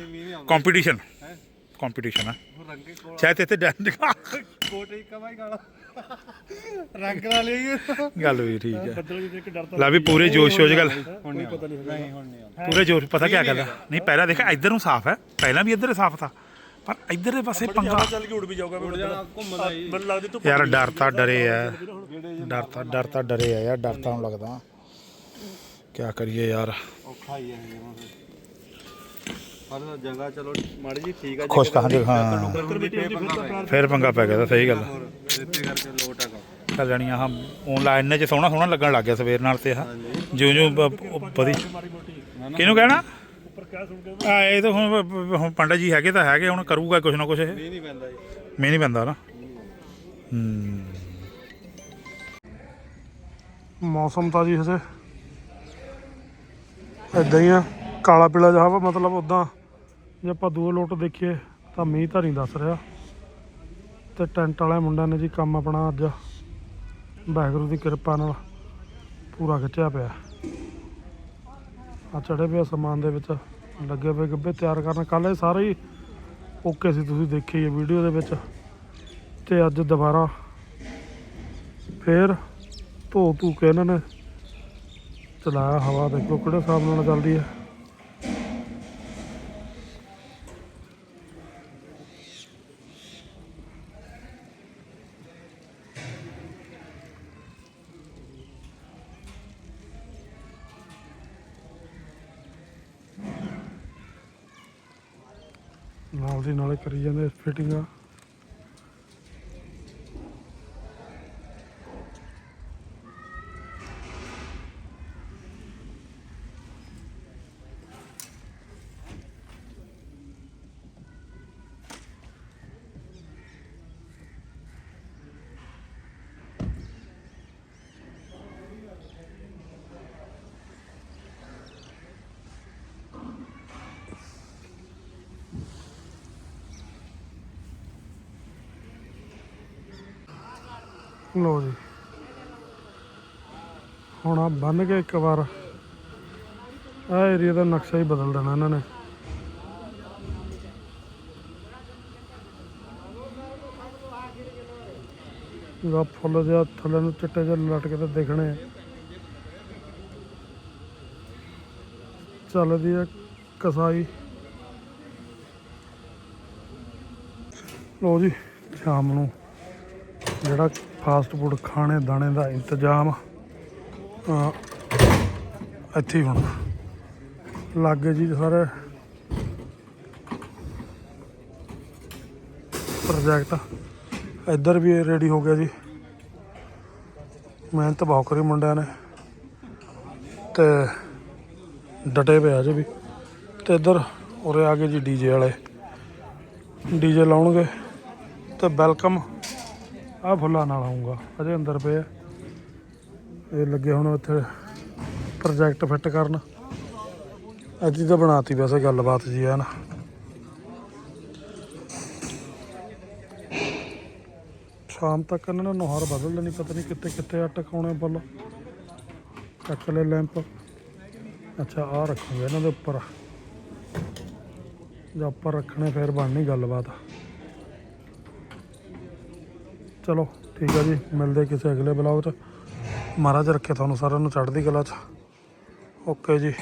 [SPEAKER 4] ਕੰਪੀਟੀਸ਼ਨ ਕੰਪੀਟੀਸ਼ਨ ਹੈ? ਸ਼ਾਇਦ ਇੱਥੇ ਡੈਂਡ
[SPEAKER 6] ਕੋਟ ਹੀ ਕਮਾਈ ਗਾਲਾ ਰੰਗ ਲਾ ਲਈ।
[SPEAKER 4] ਗੱਲ ਵੀ ਠੀਕ ਹੈ
[SPEAKER 5] ਦੇਖ
[SPEAKER 4] ਲੈ ਵੀ ਪੂਰੇ ਜੋਸ਼ ਹੋ ਗੱਲ।
[SPEAKER 6] ਹੁਣ ਨਹੀਂ ਪਤਾ ਨਹੀਂ ਹੁਣ ਨਹੀਂ
[SPEAKER 4] ਪੂਰੇ ਜੋਸ਼ ਪਤਾ ਕੀ ਗੱਲ ਨਹੀਂ ਪਹਿਲਾਂ ਦੇਖਿਆ ਇੱਧਰ ਨੂੰ ਸਾਫ਼ ਹੈ। ਪਹਿਲਾਂ ਵੀ ਇੱਧਰ ਸਾਫ਼ ਥਾ। ਪਰ ਇੱਧਰਲੇ ਪਾਸੇ ਪੰਗਾ
[SPEAKER 5] ਚੱਲ ਕੇ ਉੜ ਵੀ ਜਾਊਗਾ ਮੈਨੂੰ ਲੱਗਦੀ ਤੂੰ
[SPEAKER 4] ਯਾਰ ਡਰ ਤਾਂ ਡਰੇ ਆ। ਡਰ ਤਾਂ ਡਰ ਆ ਯਾਰ ਡਰ ਤਾਂ ਹੁਣ ਲੱਗਦਾ। ਕੀ ਕਰੀਏ ਯਾਰ।
[SPEAKER 6] ਔਖਾ ਹੀ ਹੈ ਇਹ ਪਰ ਜਗ੍ਹਾ ਚਲੋ ਮਾੜੀ ਜੀ ਠੀਕ ਆ
[SPEAKER 4] ਖੁਸ਼ ਤਾਂ ਹਾਂ ਹਾਂ।
[SPEAKER 5] ਬੱਕਰ ਮਿੱਟੀ ਹੁੰਦੀ ਫਿਰ ਤਾਂ ਪਿਆਰ
[SPEAKER 4] ਫਿਰ ਪੰਗਾ ਪੈ ਗਿਆ ਤਾਂ ਸਹੀ ਗੱਲ
[SPEAKER 6] ਦਿੱਤੇ ਕਰਕੇ ਲੋਟ ਆ ਕੰਮ।
[SPEAKER 4] ਚੱਲ ਜਾਣੀ ਆਹ ਆਨਲਾਈਨ ਨੇ ਚ ਸੋਹਣਾ ਸੋਹਣਾ ਲੱਗਣ ਲੱਗ ਗਿਆ ਸਵੇਰ ਨਾਲ ਤੇ ਆਹ। ਜਿਉਂ ਜਿਉਂ ਬ- ਵਧੀ। ਕਿਹਨੂੰ ਕਹਿਣਾ?
[SPEAKER 5] ਉੱਪਰ ਕਹਿ ਸੁਣ ਕੇ
[SPEAKER 4] ਆ ਇਹ ਤਾਂ ਹੁਣ ਹੁਣ ਪੰਡਤ ਜੀ ਹੈਗੇ ਤਾਂ ਹੈਗੇ ਹੁਣ ਕਰੂਗਾ ਕੁਛ ਨਾ ਕੁਛ ਇਹ।
[SPEAKER 6] ਇਹ ਨਹੀਂ ਪੈਂਦਾ ਜੀ।
[SPEAKER 4] ਮੈਂ ਨਹੀਂ ਬੰਦਾ ਨਾ। ਹੂੰ।
[SPEAKER 1] ਮੌਸਮ ਤਾਂ ਜੀ ਹਜੇ ਇਦਾਂ ਹੀ ਆ, ਕਾਲਾ ਪੀਲਾ ਜਿਹਾ ਵਾ, ਮਤਲਬ ਉਦਾਂ ਜੇ ਆਪਾਂ ਦੂਏ ਲੋਟ ਦੇਖੀਏ, ਤਾਂ ਮੀਂਹ ਤਾਂ ਨਹੀਂ ਦੱਸ ਰਿਹਾ। ਤੇ ਟੈਂਟ ਵਾਲੇ ਮੁੰਡਿਆਂ ਨੇ ਜੀ ਕੰਮ ਆਪਣਾ ਅੱਜ ਵਾਹਿਗੁਰੂ ਦੀ ਕਿਰਪਾ ਨਾਲ ਪੂਰਾ ਖਿੱਚਿਆ ਪਿਆ। ਆ ਚੜੇ ਪਿਆ ਸਮਾਨ ਦੇ ਵਿੱਚ, ਲੱਗੇ ਪਏ ਗੱਬੇ ਤਿਆਰ ਕਰਨ। ਕੱਲ ਇਹ ਸਾਰੇ ਹੀ ਓਕੇ ਸੀ, ਤੁਸੀਂ ਦੇਖੀ ਹੈ ਵੀਡੀਓ ਦੇ ਵਿੱਚ। ਤੇ ਅੱਜ ਦੁਬਾਰਾ ਫੇਰ ਧੋ ਧੂ ਕੇ ਇਹਨਾਂ ਨੇ ਚਲਾਇਆ ਹਵਾ ਦੇਖੋ ਕਿਹੜੇ ਹਿਸਾਬ ਨਾਲ ਚੱਲਦੀ ਹੈ। ਨਾਲ ਦੀ ਨਾਲੇ ਕਰੀ ਜਾਂਦੇ ਫਿਟਿੰਗਾਂ ਲੋ ਜੀ। ਹੁਣ ਆ ਬੰਨ ਕੇ ਇੱਕ ਵਾਰ। ਆ ਏਰੀਆ ਦਾ ਨਕਸ਼ਾ ਹੀ ਬਦਲ ਦੇਣਾ ਇਹਨਾਂ ਨੇ। ਗਾ ਫੁੱਲ ਜਿਹਾ ਥੱਲੇ ਨੂੰ ਚਿੱਟੇ ਜਿਹੇ ਲਟਕੇ ਤੇ ਦਿਖਣੇ ਚੱਲਦੀ ਹੈ ਕਸਾਈ। ਲੋ ਜੀ, ਸ਼ਾਮ ਨੂੰ ਜਿਹੜਾ ਫਾਸਟ ਫੂਡ ਖਾਣੇ ਦਾਣੇ ਦਾ ਇੰਤਜ਼ਾਮ ਇੱਥੇ ਹੀ ਹੋਣਾ। ਲਾਗੇ ਜੀ ਸਾਰੇ ਪ੍ਰੋਜੈਕਟ ਇੱਧਰ ਵੀ ਰੈਡੀ ਹੋ ਗਿਆ ਜੀ। ਮਿਹਨਤ ਬਹੁਤ ਕਰੀ ਮੁੰਡਿਆਂ ਨੇ, ਤੇ ਡਟੇ ਪਏ ਜੀ ਵੀ। ਤੇ ਇੱਧਰ ਉਰੇ ਆ ਗਏ ਜੀ ਡੀਜੇ ਵਾਲੇ। ਡੀਜੇ ਲਾਉਣਗੇ, ਤੇ ਵੈਲਕਮ ਆ ਫੁੱਲਾਂ ਨਾਲ ਆਉਂਗਾ ਅਜੇ ਅੰਦਰ ਪਏ ਆ। ਇਹ ਲੱਗੇ ਹੁਣ ਇੱਥੇ ਪ੍ਰੋਜੈਕਟ ਫਿੱਟ ਕਰਨ। ਅੱਜ ਹੀ ਤਾਂ ਬਣਾਤੀ ਵੈਸੇ ਗੱਲਬਾਤ ਜੀ ਹੈ ਨਾ। ਸ਼ਾਮ ਤੱਕ ਇਹਨਾਂ ਨੇ ਨੁਹਾਰ ਬਦਲ ਲੈਣੀ, ਪਤਾ ਨਹੀਂ ਕਿੱਥੇ ਕਿੱਥੇ ਆ ਟਿਕਾਉਣੇ ਬੁੱਲ ਚੱਕ ਲੈ ਲੈਂਪ। ਅੱਛਾ ਆ ਰੱਖੂਗੇ ਇਹਨਾਂ ਦੇ ਉੱਪਰ। ਜੇ ਉੱਪਰ ਰੱਖਣੇ, ਫਿਰ ਬਣਨੀ ਗੱਲਬਾਤ। ਚਲੋ, ਠੀਕ ਹੈ ਜੀ। ਮਿਲਦੇ ਕਿਸੇ ਅਗਲੇ ਬਲੌਗ 'ਚ ਮਹਾਰਾਜ ਰੱਖੇ ਤੁਹਾਨੂੰ ਸਾਰਿਆਂ ਨੂੰ ਚੜ੍ਹਦੀ ਕਲਾ 'ਚ। ਓਕੇ ਜੀ।